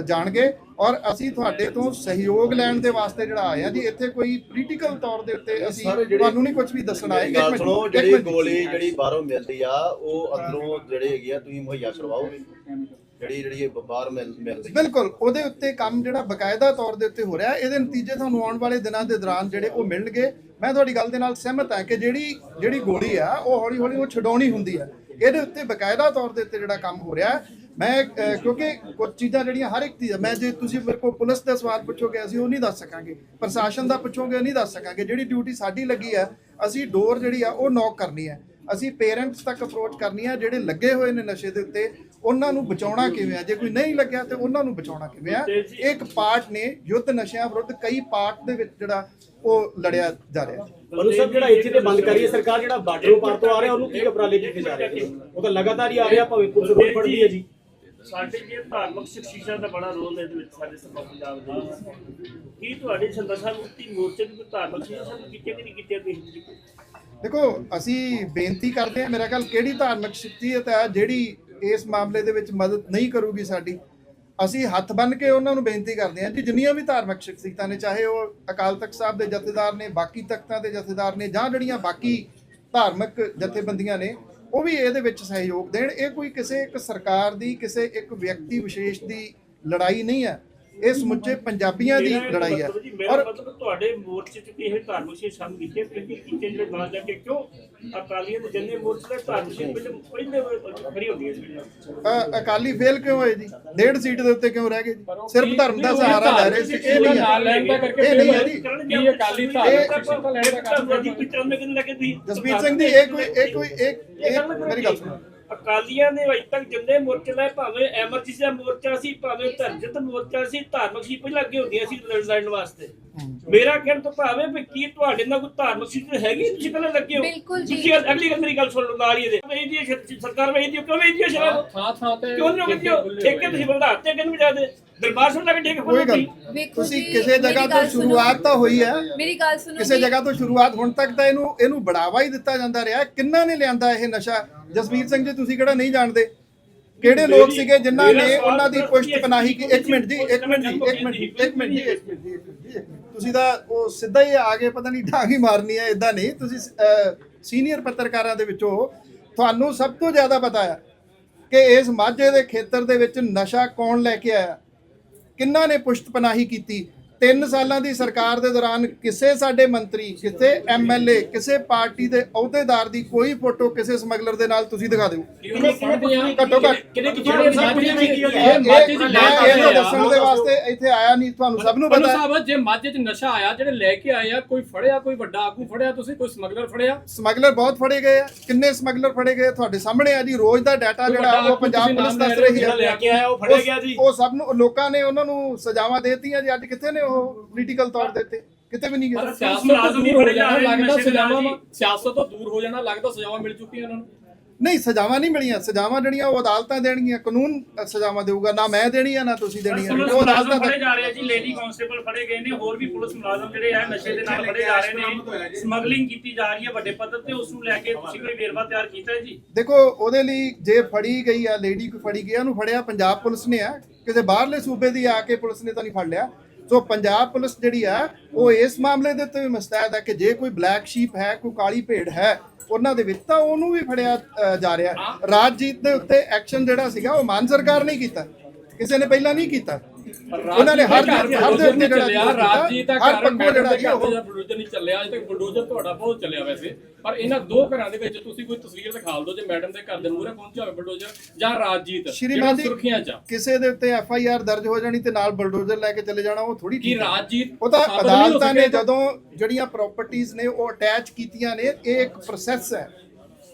ਜਾਣਗੇ। ਔਰ ਅਸੀਂ ਤੁਹਾਡੇ ਤੋਂ ਸਹਿਯੋਗ ਲੈਣ ਦੇ ਵਾਸਤੇ ਜਿਹੜਾ ਆਏ ਆ ਜੀ ਇੱਥੇ ਕੋਈ ਪੋਲੀਟੀਕਲ ਤੌਰ ਦੇ ਉੱਤੇ ਅਸੀਂ ਤੁਹਾਨੂੰ ਨਹੀਂ ਕੁਝ ਵੀ ਦੱਸਣ ਆਏ। ਇੱਕ ਮਿੰਟ, ਜਿਹੜੀ। ਗੋਲੀ ਜਿਹੜੀ ਬਾਹਰੋਂ ਮਿਲਦੀ ਆ ਉਹ ਅੰਦਰੋਂ ਜਿਹੜੇ ਹੈਗੀ ਆ ਤੁਸੀਂ ਮੁਹੱਈਆ ਕਰਵਾਓਗੇ? ਜਿਹੜੀ ਜਿਹੜੀ ਇਹ ਬਾਹਰ ਮਿਲ ਮਿਲਦੀ ਆ। ਬਿਲਕੁਲ, ਉਹਦੇ ਉੱਤੇ ਕੰਮ ਜਿਹੜਾ ਬਕਾਇਦਾ ਤੌਰ ਦੇ ਉੱਤੇ ਹੋ ਰਿਹਾ ਇਹਦੇ ਨਤੀਜੇ ਤੁਹਾਨੂੰ ਆਉਣ ਵਾਲੇ ਦਿਨਾਂ ਦੇ ਦੌਰਾਨ ਜਿਹੜੇ ਉਹ ਮਿਲਣਗੇ। ਮੈਂ ਤੁਹਾਡੀ ਗੱਲ ਦੇ ਨਾਲ ਸਹਿਮਤ ਹਾਂ ਕਿ ਜਿਹੜੀ ਜਿਹੜੀ ਗੋਲੀ ਆ, ਉਹ ਹੌਲੀ ਹੌਲੀ ਉਹ ਛਡਾਉਣੀ ਹੁੰਦੀ ਹੈ। ਇਹਦੇ ਉੱਤੇ ਬਕਾਇਦਾ ਤੌਰ ਦੇ ਉੱਤੇ ਜਿਹੜਾ ਕੰਮ ਹੋ ਰਿਹਾ ਮੈਂ ਕਿਉਂਕਿ ਕੁਝ ਚੀਜ਼ਾਂ ਜਿਹੜੀਆਂ ਹਰ ਇੱਕ ਚੀਜ਼ ਮੈਂ ਜੇ ਤੁਸੀਂ ਮੇਰੇ ਕੋਲ ਪੁਲਿਸ ਦਾ ਸਵਾਲ ਪੁੱਛੋਗੇ, ਅਸੀਂ ਉਹ ਨਹੀਂ ਦੱਸ ਸਕਾਂਗੇ। ਪ੍ਰਸ਼ਾਸਨ ਦਾ ਪੁੱਛੋਗੇ ਨਹੀਂ ਦੱਸ ਸਕਾਂਗੇ। ਜਿਹੜੀ ਡਿਊਟੀ ਸਾਡੀ ਲੱਗੀ ਹੈ, ਅਸੀਂ ਡੋਰ ਜਿਹੜੀ ਆ, ਉਹ ਨੌਕ ਕਰਨੀ ਹੈ। ਅਸੀਂ ਪੇਰੈਂਟਸ ਤੱਕ ਅਪਰੋਚ ਕਰਨੀ ਹੈ ਜਿਹੜੇ ਲੱਗੇ ਹੋਏ ਨੇ ਨਸ਼ੇ ਦੇ ਉੱਤੇ ਉਹਨਾਂ ਨੂੰ ਬਚਾਉਣਾ ਕਿਵੇਂ ਆ? ਜੇ ਕੋਈ ਨਹੀਂ ਲੱਗਿਆ ਤੇ ਉਹਨਾਂ ਨੂੰ ਬਚਾਉਣਾ ਕਿਵੇਂ ਆ? ਇਹ ਇੱਕ ਪਾਰਟ ਨੇ ਯੁੱਧ ਨਸ਼ਿਆਂ ਵਿਰੁੱਧ ਕਈ ਪਾਰਟ ਦੇ ਵਿੱਚ ਜਿਹੜਾ ਉਹ ਲੜਿਆ ਜਾ ਰਿਹਾ ਮਨੂ ਸਾਹਿਬ ਜਿਹੜਾ ਇੱਥੇ ਤੇ ਬੰਦ ਕਰੀ ਹੈ ਸਰਕਾਰ ਜਿਹੜਾ ਬਾਰਡਰੋਂ ਪਾਰ ਤੋਂ ਆ ਰਿਹਾ ਉਹਨੂੰ ਕੀ ਉਪਰਾਲੇ ਕੀਤੇ ਜਾ ਰਹੇ ਨੇ? ਉਹ ਤਾਂ ਲਗਾਤਾਰ ਹੀ ਆ ਰਿਹਾ ਭਾਵੇਂ ਪੁਲਿਸ ਰੋਕ ਫੜਦੀ ਹੈ ਜੀ। ਸਾਡੇ ਜੇ ਧਾਰਮਿਕ ਸ਼ਖਸੀਅਤਾਂ ਦਾ ਬੜਾ ਰੋਲ ਹੈ ਇਹਦੇ ਵਿੱਚ ਸਾਡੇ ਸਭਾ ਪੰਜਾਬ ਦੇ ਵਿੱਚ। ਕੀ ਤੁਹਾਡੇ ਸੰਦਰਸ਼ਾ ਮੁਕਤੀ ਮੋਰਚੇ ਦੀ ਧਾਰਮਿਕ ਸ਼ਖਸੀਅਤ ਕੀਤੇ ਕਿ ਨਹੀਂ ਕੀਤੇ ਤੁਸੀਂ? ਦੇਖੋ, ਅਸੀਂ ਬੇਨਤੀ ਕਰਦੇ ਹਾਂ, ਮੇਰਾ ਖਿਆਲ ਕਿਹੜੀ ਧਾਰਮਿਕ ਸ਼ਖਸੀਅਤ ਹੈ ਜਿਹੜੀ ਇਸ ਮਾਮਲੇ ਦੇ ਵਿੱਚ ਮਦਦ ਨਹੀਂ ਕਰੂਗੀ ਸਾਡੀ, ਅਸੀਂ ਹੱਥ ਬੰਨ ਕੇ ਉਹਨਾਂ ਨੂੰ ਬੇਨਤੀ ਕਰਦੇ ਹਾਂ ਕਿ ਜਿੰਨੀਆਂ ਵੀ ਧਾਰਮਿਕ ਸ਼ਖਸੀਅਤਾਂ ਨੇ, ਚਾਹੇ ਉਹ ਅਕਾਲ ਤਖਤ ਸਾਹਿਬ ਦੇ ਜਥੇਦਾਰ ਨੇ, ਬਾਕੀ ਤਖਤਾਂ ਦੇ ਜਥੇਦਾਰ ਨੇ, ਜਾਂ ਜਿਹੜੀਆਂ ਬਾਕੀ ਧਾਰਮਿਕ ਜਥੇਬੰਦੀਆਂ ਨੇ, ਉਹ ਵੀ ਇਹਦੇ ਵਿੱਚ ਸਹਿਯੋਗ ਦੇਣ। ਇਹ ਕੋਈ ਕਿਸੇ ਇੱਕ ਸਰਕਾਰ ਦੀ, ਕਿਸੇ ਇੱਕ ਵਿਅਕਤੀ ਵਿਸ਼ੇਸ਼ ਦੀ ਲੜਾਈ ਨਹੀਂ ਹੈ। ਇਹ ਸਮੁੱਚੇ ਪੰਜਾਬੀਆਂ ਦੀ ਇਹ ਲੜਾਈ ਹੈ। ਔਰ ਮਤਲਬ ਤੁਹਾਡੇ ਮੋਰਚੇ ਚ ਇਹ ਧਾਰਮਿਕ ਸ਼ੇ ਸ਼ਾਮਿਲ ਕੀਤੇ ਤੁਸੀਂ ਕੀਤੇ ਜਿਹੜੇ ਬਾਅਦ ਜਾ ਕੇ ਕਿਉਂ ਅਕਾਲੀਆਂ ਦੇ ਜੰਨੇ ਮੋਰਚੇ ਦੇ ਧਾਰਮਿਕ ਸ਼ੇ ਪਹਿਲੇ ਪਹਿਲੇ ਖੜੀ ਹੁੰਦੀ ਹੈ ਅਕਾਲੀ ਫੇਲ ਕਿਉਂ ਹੋਏ ਜੀ? ਡੇਢ ਸੀਟ ਦੇ ਉੱਤੇ ਕਿਉਂ ਰਹਿ ਗਏ ਜੀ? ਸਿਰਫ ਧਰਮ ਦਾ ਸਹਾਰਾ ਲੈ ਰਹੇ ਸੀ। ਇਹ ਨਹੀਂ ਨਾਲ ਲੈਣ ਦਾ ਕਰਕੇ ਇਹ ਨਹੀਂ ਹੈ ਜੀ। ਕੀ ਅਕਾਲੀ ਧਾਰਮਿਕ ਸ਼ਖਸੀਅਤਾਂ ਲੈਣ ਦਾ ਤੁਸੀਂ ਜਸਵੀਰ ਸਿੰਘ ਜੀ ਇਹ ਕੋਈ ਇਹ ਕੋਈ ਇੱਕ ਮੇਰੀ ਗੱਲ ਸੁਣੋ। ਅਕਾਲੀਆਂ ਨੇ ਅਜੇ ਤੱਕ ਜਿੰਨੇ ਮੋਰਚੇ ਲਾਏ ਭਾਵੇਂ ਐਮਰਜੈਂਸੀ ਦਾ ਮੋਰਚਾ ਸੀ ਭਾਵੇਂ ਧਰਜਤ ਮੋਰਚਾ ਸੀ ਧਾਰਮਿਕ ਸੀ ਪਹਿਲਾਂ ਅੱਗੇ ਹੁੰਦੀਆਂ ਸੀ ਲੜ- ਲੜਨ ਵਾਸਤੇ। ਮੇਰਾ ਕਹਿਣ ਤੋਂ ਭਾਵੇਂ ਵੀ ਕੀ ਤੁਹਾਡੇ ਨਾਲ ਕੋਈ ਧਾਰਮਿਕ ਸੀ ਹੈਗੀ ਤੁਸੀਂ ਪਹਿਲਾਂ ਲੱਗੇ ਹੋ। ਗੱਲ- ਅਗਲੀ ਗੱਲ ਮੇਰੀ ਗੱਲ ਸੁਣ ਲਓ ਨਾਲ ਹੀ ਇਹਦੇ। ਇਹਦੀ ਸਰਕਾਰ ਵੇਚਦੀ ਕਿਉਂ ਵੇਚਦੀ ਹੈ ਸ਼ਰਾਬ ਥਾਂ ਥਾਂ ਤੇ ਕਿਉਂ ਨਹੀਂ ਵੇਚਦੀ ਉਹ? ਠੇਕੇ ਤੁਸੀਂ ਵਧਾਤੇ ਕਿੰਨੂੰ ਵਜਾਦੇ ਦਰਬਾਰ ਸਾਹਿਬ ਲੱਗੇ ਠੇਕੇ ਕੋਈ ਗੱਲ ਤੁਸੀਂ ਵੇਖੋ ਤੁਸੀਂ ਜੀ, ਕਿਸੇ ਮੇਰੀ ਜਗ੍ਹਾ ਗੱਲ ਤੋਂ ਸੁਣੋ। ਸ਼ੁਰੂਆਤ ਤਾਂ ਹੋਈ ਹੈ। ਮੇਰੀ ਗੱਲ ਸੁਣੋ ਕਿਸੇ ਜੀ। ਜਗ੍ਹਾ ਤੋਂ ਸ਼ੁਰੂਆਤ ਹੁਣ ਤੱਕ ਤਾਂ ਇਹਨੂੰ ਇਹਨੂੰ ਬੜਾਵਾ ਹੀ ਦਿੱਤਾ ਜਾਂਦਾ ਰਿਹਾ। ਕਿੰਨਾ ਨੇ ਲਿਆਂਦਾ ਇਹ ਨਸ਼ਾ? ਜਸਵੀਰ ਸਿੰਘ ਜੀ ਤੁਸੀਂ ਕਿਹੜਾ ਨਹੀਂ ਜਾਣਦੇ? ਕਿਹੜੇ ਲੋਕ ਸੀਗੇ ਜਿਨ੍ਹਾਂ ਮੇਰਾ ਨੇ ਸਵਾਲ ਉਹਨਾਂ ਦੀ ਇਹ ਪਨਾਹੀ ਕੀ ਇੱਕ ਮਿੰਟ ਜੀ ਇੱਕ ਮਿੰਟ ਜੀ ਇੱਕ ਮਿੰਟ ਜੀ ਇੱਕ ਮਿੰਟ ਜੀ ਇੱਕ ਮਿੰਟ ਜੀ, ਇੱਕ ਮਿੰਟ ਜੀ, ਇੱਕ ਮਿੰਟ। ਤੁਸੀਂ ਤਾਂ ਉਹ ਸਿੱਧਾ ਹੀ ਆ ਕੇ ਪਤਾ ਨਹੀਂ ਡਾਂਗ ਹੀ ਮਾਰਨੀ ਹੈ ਇਦਾਂ ਨਹੀਂ। ਤੁਸੀਂ ਸੀਨੀਅਰ ਪੱਤਰਕਾਰਾਂ ਦੇ ਵਿੱਚੋਂ ਤੁਹਾਨੂੰ ਸਭ ਤੋਂ ਜ਼ਿਆਦਾ ਪਤਾ ਹੈ ਕਿ ਇਸ ਮਾਝੇ ਦੇ ਖੇਤਰ ਦੇ ਵਿੱਚ ਨਸ਼ਾ ਕੌਣ ਲੈ ਕੇ ਆਇਆ? ਕਿੰਨਾਂ ਨੇ ਪੁਸ਼ਤ ਪਨਾਹੀ ਕੀਤੀ? 3 ਸਾਲਾਂ ਦੀ ਸਰਕਾਰ ਦੇ ਦੌਰਾਨ ਕਿਸੇ ਸਾਡੇ ਮੰਤਰੀ ਕਿਸੇ ਐਮਐਲਏ ਕਿਸੇ ਪਾਰਟੀ ਦੇ ਅਹੁਦੇਦਾਰ ਦੀ ਕੋਈ ਫੋਟੋ ਕਿਸੇ ਸਮਗਲਰ ਦੇ ਨਾਲ ਤੁਸੀਂ ਦਿਖਾ ਦਿਓ। ਘੱਟੋ ਘੱਟ। ਕਿਹਨੇ ਕਿਹਨੇ ਇਹ ਦੱਸਣ ਦੇ ਵਾਸਤੇ ਇੱਥੇ ਆਇਆ ਨਹੀਂ ਤੁਹਾਨੂੰ ਸਭ ਨੂੰ ਪਤਾ। ਸਾਹਿਬ ਜੇ ਮਾਝੇ ਚ ਨਸ਼ਾ ਆਇਆ ਜਿਹੜੇ ਲੈ ਕੇ ਆਏ ਆ ਕੋਈ ਫੜਿਆ ਕੋਈ ਵੱਡਾ ਆਗੂ ਫੜਿਆ ਤੁਸੀਂ ਕੋਈ ਸਮਗਲਰ ਫੜਿਆ? ਸਮਗਲਰ ਬਹੁਤ ਫੜੇ ਗਏ ਆ। ਕਿੰਨੇ ਸਮਗਲਰ ਫੜੇ ਗਏ ਤੁਹਾਡੇ ਸਾਹਮਣੇ ਆ ਜੀ ਰੋਜ਼ ਦਾ ਡਾਟਾ ਜਿਹੜਾ ਉਹ ਪੰਜਾਬ ਪੁਲਿਸ ਦੱਸ ਰਹੇ ਹੈ ਜਿਹੜਾ ਲੈ ਕੇ ਆਇਆ ਉਹ ਫੜਿਆ ਗਿਆ ਜੀ। ਉਹ ਸਭ ਨੂੰ ਲੋਕਾਂ ਨੇ ਉਹਨਾਂ ਨੂੰ ਸਜ਼ਾਵਾਂ ਦੇਤੀਆਂ ਜੀ ਅੱਜ ਕਿੱਥੇ ਨੇ ਉਹ ਪੋਲੀਟੀਕਲ ਤੌਰ ਦੇ ਉੱਤੇ ਕਿਤੇ ਵੀ ਨਹੀਂ ਗਏ ਸਿਆਸਤ ਤੋਂ ਦੂਰ ਹੋ ਜਾਣਾ ਲੱਗਦਾ ਸਜ਼ਾਵਾਂ ਸਿਆਸਤ ਤੋਂ ਦੂਰ ਹੋ ਜਾਣਾ ਲੱਗਦਾ ਸਜ਼ਾਵਾਂ ਮਿਲ ਚੁੱਕੀਆਂ ਉਹਨਾਂ ਨੂੰ। ਨਹੀਂ ਸਜ਼ਾਵਾਂ ਨਹੀਂ ਮਿਲੀਆਂ। ਸਜ਼ਾਵਾਂ ਜਿਹੜੀਆਂ ਉਹ ਅਦਾਲਤਾਂ ਦੇਣਗੀਆਂ। ਕਾਨੂੰਨ ਸਜ਼ਾਵਾਂ ਦੇਊਗਾ। ਨਾ ਮੈਂ ਦੇਣੀ ਆ ਨਾ ਤੁਸੀਂ ਦੇਣੀ ਆ ਉਹ ਅਦਾਲਤਾਂ ਫੜੇ ਤੱਕ ਜਾ ਰਹੇ ਆ ਜੀ ਲੇਡੀ ਕਾਂਸਟੇਬਲ ਫੜੇ ਗਏ ਨੇ। ਹੋਰ ਵੀ ਪੁਲਿਸ ਮੁਲਾਜ਼ਮ ਜਿਹੜੇ ਆ ਨਸ਼ੇ ਦੇ ਨਾਲ ਫੜੇ ਜਾ ਰਹੇ ਨੇ। ਸਮਗਲਿੰਗ ਕੀਤੀ ਜਾ ਰਹੀ ਹੈ ਵੱਡੇ ਪੱਧਰ ਤੇ। ਉਸ ਨੂੰ ਲੈ ਕੇ ਤੁਸੀਂ ਕੋਈ ਵੇਰਵਾ ਤਿਆਰ ਕੀਤਾ ਹੈ ਜੀ? ਦੇਖੋ ਉਹਦੇ ਲਈ ਜੇ ਫੜੀ ਗਈ ਆ ਲੇਡੀ ਕੋ ਫੜੀ ਗਿਆ ਉਹਨੂੰ ਫੜਿਆ ਪੰਜਾਬ ਪੁਲਿਸ ਨੇ ਆ। ਕਿਸੇ ਬਾਹਰਲੇ ਸੂਬੇ ਦੀ ਆ ਕੇ ਪੁਲਿਸ ਨੇ ਤਾਂ ਨਹੀਂ ਫੜ ਲਿਆ। ਸੋ ਪੰਜਾਬ ਪੁਲਿਸ ਜਿਹੜੀ ਆ, ਉਹ ਇਸ ਮਾਮਲੇ ਦੇ ਉੱਤੇ ਵੀ ਮੁਸਤੈਦ ਹੈ ਕਿ ਜੇ ਕੋਈ ਬਲੈਕ ਸ਼ੀਪ ਹੈ, ਕੋਈ ਕਾਲੀ ਭੇਡ ਹੈ, ਉਹਨਾਂ ਦੇ ਵਿੱਚ ਤਾਂ ਉਹਨੂੰ ਵੀ ਫੜਿਆ ਜਾ ਰਿਹਾ। ਰਾਜਜੀਤ ਦੇ ਉੱਤੇ ਐਕਸ਼ਨ ਜਿਹੜਾ ਸੀਗਾ, ਉਹ ਮਾਨ ਸਰਕਾਰ ਨੇ ਕੀਤਾ। ਕਿਸੇ ਨੇ ਪਹਿਲਾਂ ਨਹੀਂ ਕੀਤਾ। ਉਹਨਾਂ ਨੇ ਹਰ ਹਰ ਦੇ ਉੱਤੇ ਚੱਲਿਆ ਰਾਜਜੀਤ ਦਾ ਘਰ ਮੈਡਮ ਦੇ ਘਰ ਦਾ ਬਲਡੋਜ਼ਰ ਨਹੀਂ ਚੱਲਿਆ ਅਜੇ ਤੱਕ ਬਲਡੋਜ਼ਰ ਤੁਹਾਡਾ ਬਹੁਤ ਚੱਲਿਆ ਵੈਸੇ ਪਰ ਇਹਨਾਂ ਦੋ ਘਰਾਂ ਦੇ ਵਿੱਚ ਤੁਸੀਂ ਕੋਈ ਤਸਵੀਰ ਦਿਖਾ ਦਿਓ ਜੇ ਮੈਡਮ ਦੇ ਘਰ ਦੇ ਮੂਹਰੇ ਪਹੁੰਚਿਆ ਹੋਵੇ ਬਲਡੋਜ਼ਰ ਜਾਂ ਜਿਹੜਾ ਸ਼੍ਰੀਮਾਨ ਸੁਰਖੀਆਂ ਚ। ਕਿਸੇ ਦੇ ਉੱਤੇ ਐਫ ਆਈ ਆਰ ਦਰਜ ਹੋ ਜਾਣੀ ਤੇ ਨਾਲ ਬਲਡੋਜ਼ਰ ਲੈ ਕੇ ਚਲੇ ਜਾਣਾ ਉਹ ਥੋੜੀ ਕੀ ਰਾਜਜੀਤ ਉਹ ਤਾਂ ਅਦਾਲਤਾਂ ਨੇ? ਜਦੋਂ ਜਿਹੜੀਆਂ ਪ੍ਰਾਪਰਟੀਆਂ ਨੇ ਉਹ ਅਟੈਚ ਕੀਤੀਆਂ ਨੇ ਇਹ ਇੱਕ ਪ੍ਰੋਸੈਸ ਹੈ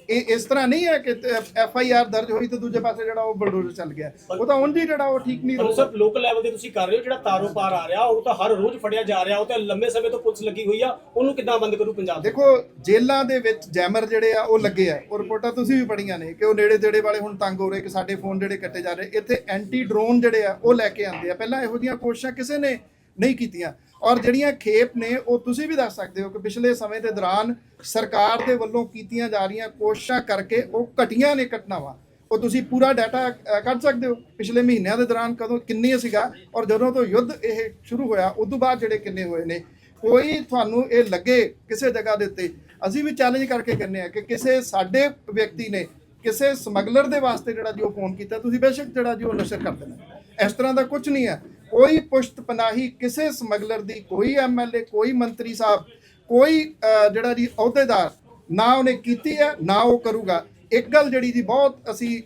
ਇਹ ਇਸ ਤਰ੍ਹਾਂ ਨਹੀਂ ਹੈ ਕਿ ਐਫ ਆਈ ਆਰ ਦਰਜ ਹੋਈ ਤੇ ਦੂਜੇ ਪਾਸੇ ਜਿਹੜਾ ਉਹ ਬਲਡੋਜ਼ਰ ਚੱਲ ਗਿਆ। ਉਹ ਤਾਂ ਉਂਝ ਹੀ ਜਿਹੜਾ ਉਹ ਠੀਕ ਨਹੀਂ ਰਹੂਗਾ ਸਰ ਲੋਕਲ ਲੈਵਲ ਤੇ ਤੁਸੀਂ ਕਰ ਰਹੇ ਹੋ ਜਿਹੜਾ ਤਾਰੋ ਪਾਰ ਆ ਰਿਹਾ ਉਹ ਤਾਂ ਹਰ ਰੋਜ਼ ਫੜਿਆ ਜਾ ਰਿਹਾ ਉਹ ਤਾਂ ਲੰਮੇ ਸਮੇਂ ਤੋਂ ਪੁਲਿਸ ਲੱਗੀ ਹੋਈ ਆ ਉਹਨੂੰ ਕਿੱਦਾਂ ਬੰਦ ਕਰੂ ਪੰਜਾਬ ਦੇਖੋ ਜੇਲ੍ਹਾਂ ਦੇ ਵਿੱਚ ਜੈਮਰ ਜਿਹੜੇ ਆ ਉਹ ਲੱਗੇ ਆ ਉਹ ਰਿਪੋਰਟਾਂ ਤੁਸੀਂ ਵੀ ਪੜੀਆਂ ਨੇ ਕਿ ਉਹ ਨੇੜੇ ਤੇੜੇ ਵਾਲੇ ਹੁਣ ਤੰਗ ਹੋ ਰਹੇ ਕਿ ਸਾਡੇ ਫੋਨ ਜਿਹੜੇ ਕੱਟੇ ਜਾ ਰਹੇ ਇੱਥੇ ਐਂਟੀ ਡਰੋਨ ਜਿਹੜੇ ਆ ਉਹ ਲੈ ਕੇ ਆਉਂਦੇ ਆ। ਪਹਿਲਾਂ ਇਹੋ ਜਿਹੀਆਂ ਕੋਸ਼ਿਸ਼ਾਂ ਕਿਸੇ ਨੇ ਨਹੀਂ ਕੀਤੀਆਂ। ਔਰ ਜਿਹੜੀਆਂ ਖੇਪ ਨੇ, ਉਹ ਤੁਸੀਂ ਵੀ ਦੱਸ ਸਕਦੇ ਹੋ ਕਿ ਪਿਛਲੇ ਸਮੇਂ ਦੇ ਦੌਰਾਨ ਸਰਕਾਰ ਦੇ ਵੱਲੋਂ ਕੀਤੀਆਂ ਜਾ ਰਹੀਆਂ ਕੋਸ਼ਿਸ਼ਾਂ ਕਰਕੇ ਉਹ ਘਟੀਆਂ ਨੇ ਘਟਨਾਵਾਂ। ਉਹ ਤੁਸੀਂ ਪੂਰਾ ਡਾਟਾ ਕੱਢ ਸਕਦੇ ਹੋ। ਪਿਛਲੇ ਮਹੀਨਿਆਂ ਦੇ ਦੌਰਾਨ ਕਦੋਂ ਕਿੰਨੀ ਸੀਗਾ ਔਰ ਜਦੋਂ ਤੋਂ ਯੁੱਧ ਇਹ ਸ਼ੁਰੂ ਹੋਇਆ, ਉਸ ਤੋਂ ਬਾਅਦ ਜਿਹੜੇ ਕਿੰਨੇ ਹੋਏ ਨੇ। ਕੋਈ ਤੁਹਾਨੂੰ ਇਹ ਲੱਗੇ ਕਿਸੇ ਜਗ੍ਹਾ ਦੇ ਉੱਤੇ, ਅਸੀਂ ਵੀ ਚੈਲੰਜ ਕਰਕੇ ਕਹਿੰਦੇ ਆ ਕਿ ਕਿਸੇ ਸਾਡੇ ਵਿਅਕਤੀ ਨੇ, ਕਿਸੇ ਸਮਗਲਰ ਦੇ ਵਾਸਤੇ ਜਿਹੜਾ ਜੀ ਉਹ ਫੋਨ ਕੀਤਾ, ਤੁਸੀਂ ਬੇਸ਼ੱਕ ਜਿਹੜਾ ਜੀ ਉਹ ਨਸ਼ਰ ਕਰ ਦੇਣਾ। ਇਸ ਤਰ੍ਹਾਂ ਦਾ ਕੁਝ ਨਹੀਂ ਹੈ। ਕੋਈ ਪੁਸ਼ਤ ਪਨਾਹੀ ਕਿਸੇ ਸਮਗਲਰ ਦੀ, ਕੋਈ ਐਮਐਲਏ ਕੋਈ ਮੰਤਰੀ ਸਾਹਿਬ, ਕੋਈ ਜਿਹੜਾ ਜੀ ਅਹੁਦੇਦਾਰ, ਨਾ ਉਹਨੇ ਕੀਤੀ ਹੈ, ਨਾ ਉਹ ਕਰੂਗਾ। ਇੱਕ ਗੱਲ ਜਿਹੜੀ ਜੀ ਬਹੁਤ ਅਸੀਂ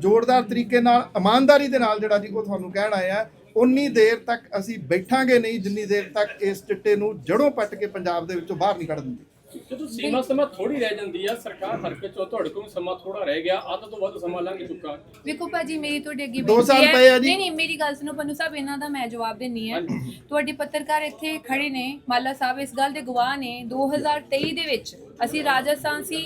ਜ਼ੋਰਦਾਰ ਤਰੀਕੇ ਨਾਲ, ਇਮਾਨਦਾਰੀ ਦੇ ਨਾਲ ਜਿਹੜਾ ਜੀ ਉਹ ਤੁਹਾਨੂੰ ਕਹਿਣ ਆਏ ਆ ਉਨੀ ਦੇਰ ਤੱਕ ਅਸੀਂ ਬੈਠਾਂਗੇ ਨਹੀਂ, ਜਿੰਨੀ ਦੇਰ ਤੱਕ ਇਸ ਚਿੱਟੇ ਨੂੰ ਜੜੋਂ ਪੱਟ ਕੇ ਪੰਜਾਬ ਦੇ ਵਿੱਚੋਂ ਬਾਹਰ ਨਹੀਂ ਕੱਢ ਦਿੰਦੇ। ਜਦੋਂ ਸੀਮਾ ਸਮਾਂ ਥੋੜੀ ਰਹਿ ਜਾਂਦੀ ਆ ਸਰਕਾਰ ਹਰਕਤ ਚੋਂ ਤੁਹਾਡੇ ਕੋਲ ਵੀ ਸਮਾਂ ਥੋੜਾ ਰਹਿ ਗਿਆ ਅੱਧ ਤੋਂ ਵੱਧ ਸਮਾਂ ਲੰਘ ਚੁੱਕਾ। ਵੇਖੋ ਭਾਜੀ ਮੇਰੀ ਤੁਹਾਡੇ ਅੱਗੇ ਦੋ ਸਾਲ। ਪਏ ਆ ਜੀ। ਨਹੀਂ ਨਹੀਂ ਮੇਰੀ ਗੱਲ ਸੁਣੋ ਪੰਨੂ ਸਾਹਿਬ ਇਹਨਾਂ ਦਾ ਮੈਂ ਜਵਾਬ ਦੇਣੀ ਹੈ। ਤੁਹਾਡੇ ਪੱਤਰਕਾਰ ਇੱਥੇ ਖੜੇ ਨੇ ਮਾਲਾ ਸਾਹਿਬ ਇਸ ਗੱਲ ਦੇ ਗਵਾਹ ਨੇ। 2023 ਦੇ ਵਿੱਚ ਅਸੀਂ ਰਾਜਸਥਾਨ ਸੀ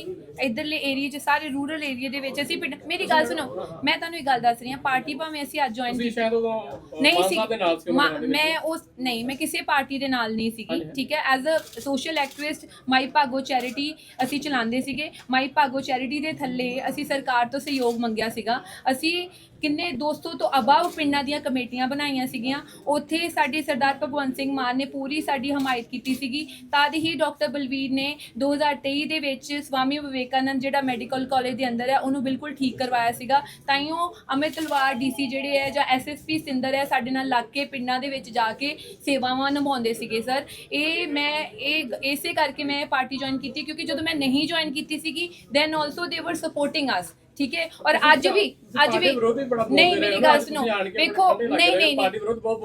ਇਧਰਲੇ ਏਰੀਆ 'ਚ ਸਾਰੇ ਰੂਰਲ ਏਰੀਆ ਦੇ ਵਿੱਚ ਅਸੀਂ ਪਿੰਡ ਮੇਰੀ ਗੱਲ ਸੁਣੋ ਮੈਂ ਤੁਹਾਨੂੰ ਇੱਕ ਗੱਲ ਦੱਸ ਰਹੀ ਹਾਂ ਪਾਰਟੀ ਭਾਵੇਂ ਅਸੀਂ ਅੱਜ ਜੁਆਇਨ ਤੁਸੀਂ ਸ਼ਾਇਦ ਉਦੋਂ ਅਹ, ਨਹੀਂ ਮਾਨ ਸੀ। ਸਾਹਿਬ ਦੇ ਨਾਲ ਸੀ ਮਾ- ਉਹਨਾਂ ਦੇ ਵਿੱਚ। ਮੈਂ ਉਸ ਨਹੀਂ ਮੈਂ ਕਿਸੇ ਪਾਰਟੀ ਦੇ ਨਾਲ ਨਹੀਂ ਸੀਗੀ ਠੀਕ ਹੈ? As uh social activist Mai Bhago charity ਅਸੀਂ ਚਲਾਉਂਦੇ ਸੀਗੇ। ਮਾਈ ਭਾਗੋ ਚੈਰਿਟੀ ਦੇ ਥੱਲੇ ਅਸੀਂ ਸਰਕਾਰ ਤੋਂ ਸਹਿਯੋਗ ਮੰਗਿਆ ਸੀਗਾ। ਅਸੀਂ ਕਿੰਨੇ 200 ਤੋਂ ਅਬਾਵ ਪਿੰਡਾਂ ਦੀਆਂ ਕਮੇਟੀਆਂ ਬਣਾਈਆਂ ਸੀਗੀਆਂ, ਉੱਥੇ ਸਾਡੇ ਸਰਦਾਰ ਭਗਵੰਤ ਸਿੰਘ ਮਾਨ ਨੇ ਪੂਰੀ ਸਾਡੀ ਹਮਾਇਤ ਕੀਤੀ ਸੀਗੀ। ਤਦ ਹੀ ਡਾਕਟਰ ਬਲਵੀਰ ਨੇ 2023 ਦੇ ਵਿੱਚ ਸਵਾਮੀ ਵਿਵੇਕਾਨੰਦ ਜਿਹੜਾ ਮੈਡੀਕਲ ਕਾਲਜ ਦੇ ਅੰਦਰ ਹੈ ਉਹਨੂੰ ਬਿਲਕੁਲ ਠੀਕ ਕਰਵਾਇਆ ਸੀਗਾ। ਤਾਈਓ ਅਮਿਤ ਤਲਵਾਰ ਡੀਸੀ ਜਿਹੜੇ ਹੈ ਜਾਂ ਐਸਐਸਪੀ ਸਿੰਦਰ ਹੈ ਸਾਡੇ ਨਾਲ ਲੱਗ ਕੇ ਪਿੰਡਾਂ ਦੇ ਵਿੱਚ ਜਾ ਕੇ ਸੇਵਾਵਾਂ ਨਿਭਾਉਂਦੇ ਸੀਗੇ, ਸਰ। ਇਹ ਮੈਂ, ਇਹ ਇਸੇ ਕਰਕੇ ਮੈਂ ਪਾਰਟੀ ਜੁਆਇਨ ਕੀਤੀ, ਕਿਉਂਕਿ ਜਦੋਂ ਮੈਂ ਨਹੀਂ ਜੁਆਇਨ ਕੀਤੀ ਸੀਗੀ ਦੈਨ ਆਲਸੋ ਦੇ ਵਰ ਸਪੋਰਟਿੰਗ ਅਸ ਠੀਕ ਹੈ? ਔਰ ਅੱਜ ਵੀ ਅੱਜ ਵੀ ਨਹੀਂ ਮੇਰੀ ਗੱਲ ਸੁਣੋ। ਵੇਖੋ ਨਹੀਂ ਨਹੀਂ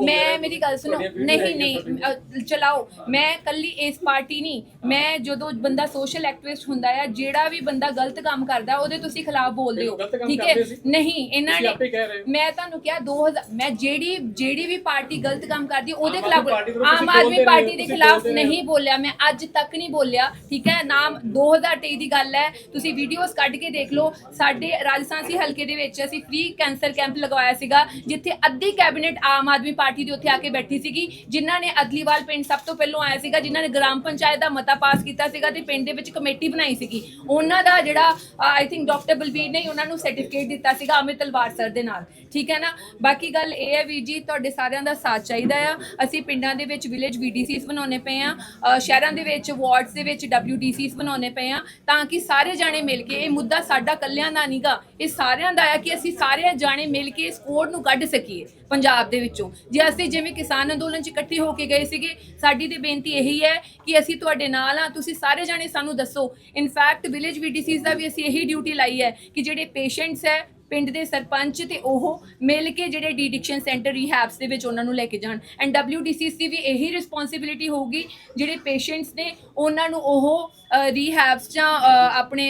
ਮੈਂ। ਮੇਰੀ ਗੱਲ ਸੁਣੋ। ਨਹੀਂ ਨਹੀਂ ਚਲਾਓ। ਮੈਂ ਕੱਲੀ ਇਸ ਪਾਰਟੀ ਨਹੀਂ। ਮੈਂ ਜਦੋਂ ਬੰਦਾ ਸੋਸ਼ਲ ਐਕਟਿਵਿਸਟ ਹੁੰਦਾ ਆ ਜਿਹੜਾ ਵੀ ਬੰਦਾ ਗਲਤ ਕੰਮ ਕਰਦਾ ਉਹਦੇ ਤੁਸੀਂ ਖਿਲਾਫ ਬੋਲਦੇ ਹੋ। ਠੀਕ ਹੈ? ਨਹੀਂ ਇਹਨਾਂ ਨੇ। ਮੈਂ ਤੁਹਾਨੂੰ ਕਿਹਾ 2000 ਮੈਂ ਜਿਹੜੀ ਜਿਹੜੀ ਵੀ ਪਾਰਟੀ ਗਲਤ ਕੰਮ ਕਰਦੀ ਉਹਦੇ ਖਿਲਾਫ ਆਮ ਆਦਮੀ ਪਾਰਟੀ ਦੇ ਖਿਲਾਫ। ਨਹੀਂ ਬੋਲਿਆ। ਮੈਂ ਅੱਜ ਤੱਕ ਨਹੀਂ ਬੋਲਿਆ। ਠੀਕ ਹੈ? ਨਾਮ 2023 ਦੀ ਗੱਲ ਹੈ। ਤੁਸੀਂ ਵੀਡੀਓਜ਼ ਕੱਢ ਕੇ ਦੇਖ ਲਓ ਸਾਡੇ ਸਾਡੇ ਸੀ ਹਲਕੇ ਦੇ ਵਿੱਚ ਅਸੀਂ ਫ੍ਰੀ ਕੈਂਸਰ ਕੈਂਪ ਲਗਵਾਇਆ ਸੀਗਾ, ਜਿੱਥੇ ਅੱਧੀ ਕੈਬਨਿਟ ਆਮ ਆਦਮੀ ਪਾਰਟੀ ਦੀ ਉੱਥੇ ਆ ਕੇ ਬੈਠੀ ਸੀਗੀ, ਜਿਨ੍ਹਾਂ ਨੇ ਅਦਲੀਵਾਲ ਪਿੰਡ ਸਭ ਤੋਂ ਪਹਿਲਾਂ ਆਇਆ ਸੀਗਾ, ਜਿਨ੍ਹਾਂ ਨੇ ਗ੍ਰਾਮ ਪੰਚਾਇਤ ਦਾ ਮਤਾ ਪਾਸ ਕੀਤਾ ਸੀਗਾ ਤੇ ਪਿੰਡ ਦੇ ਵਿੱਚ ਕਮੇਟੀ ਬਣਾਈ ਸੀਗੀ। ਉਹਨਾਂ ਦਾ ਜਿਹੜਾ ਆਈ ਥਿੰਕ ਡਾਕਟਰ ਬਲਬੀਰ ਨੇ ਉਹਨਾਂ ਨੂੰ ਸਰਟੀਫਿਕੇਟ ਦਿੱਤਾ ਸੀਗਾ ਅਮਿਤ ਤਲਵਾਰ ਸਰ ਦੇ ਨਾਲ। ਠੀਕ ਹੈ ਨਾ? ਬਾਕੀ ਗੱਲ ਇਹ ਹੈ ਵੀਰ ਜੀ, ਤੁਹਾਡੇ ਸਾਰਿਆਂ ਦਾ ਸਾਥ ਚਾਹੀਦਾ ਆ। ਅਸੀਂ ਪਿੰਡਾਂ ਦੇ ਵਿੱਚ ਵਿਲੇਜ ਵੀਡੀਸੀਸ ਬਣਾਉਣੇ ਪਏ ਆ ਸ਼ਹਿਰਾਂ ਦੇ ਵਿੱਚ ਵਾਰਡਸ ਦੇ ਵਿੱਚ ਡਬਲਯੂਡੀਸੀਸ ਬਣਾਉਣੇ ਪਏ ਆ ਤਾਂ ਕਿ ਸਾਰੇ ਜਾਣੇ ਮਿਲ ਕੇ ਇਹ ਮੁੱਦਾ ਸਾਡਾ ਕੱਲਿਆਂ ਦਾ ਨਹੀਂਗਾ ਇਹ ਸਾਰਿਆਂ ਦਾ ਆ ਕਿ ਅਸੀਂ ਸਾਰੇ ਜਾਣੇ ਮਿਲ ਕੇ ਇਸ ਕੋਡ ਨੂੰ ਕੱਢ ਸਕੀਏ ਪੰਜਾਬ ਦੇ ਵਿੱਚੋਂ। ਜੇ ਅਸੀਂ ਜਿਵੇਂ ਕਿਸਾਨ ਅੰਦੋਲਨ 'ਚ ਇਕੱਠੇ ਹੋ ਕੇ ਗਏ ਸੀਗੇ, ਸਾਡੀ ਤੇ ਬੇਨਤੀ ਇਹੀ ਹੈ ਕਿ ਅਸੀਂ ਤੁਹਾਡੇ ਨਾਲ ਆ ਤੁਸੀਂ ਸਾਰੇ ਜਾਣੇ ਸਾਨੂੰ ਦੱਸੋ। ਇਨਫੈਕਟ ਵਿਲੇਜ ਵੀਡੀਸੀਸ ਦਾ ਵੀ ਅਸੀਂ ਇਹੀ ਡਿਊਟੀ ਲਾਈ ਹੈ ਕਿ ਜਿਹੜੇ ਪੇਸ਼ੈਂਟਸ ਹੈ ਪਿੰਡ ਦੇ ਸਰਪੰਚ ਤੇ ਉਹ ਮਿਲ ਕੇ ਜਿਹੜੇ ਡੀਡਿਕਸ਼ਨ ਸੈਂਟਰ ਰੀਹੈਬਸ ਦੇ ਵਿੱਚ ਉਹਨਾਂ ਨੂੰ ਲੈ ਕੇ ਜਾਣ। ਐਂਡ ਡਬਲਯੂਡੀਸੀਸ ਦੀ ਵੀ ਇਹੀ ਰਿਸਪੌਂਸਿਬਿਲਿਟੀ ਹੋਊਗੀ, ਜਿਹੜੇ ਪੇਸ਼ੈਂਟਸ ਨੇ ਉਹਨਾਂ ਨੂੰ ਉਹ ਰੀਹੈਬਸ ਜਾਂ ਆਪਣੇ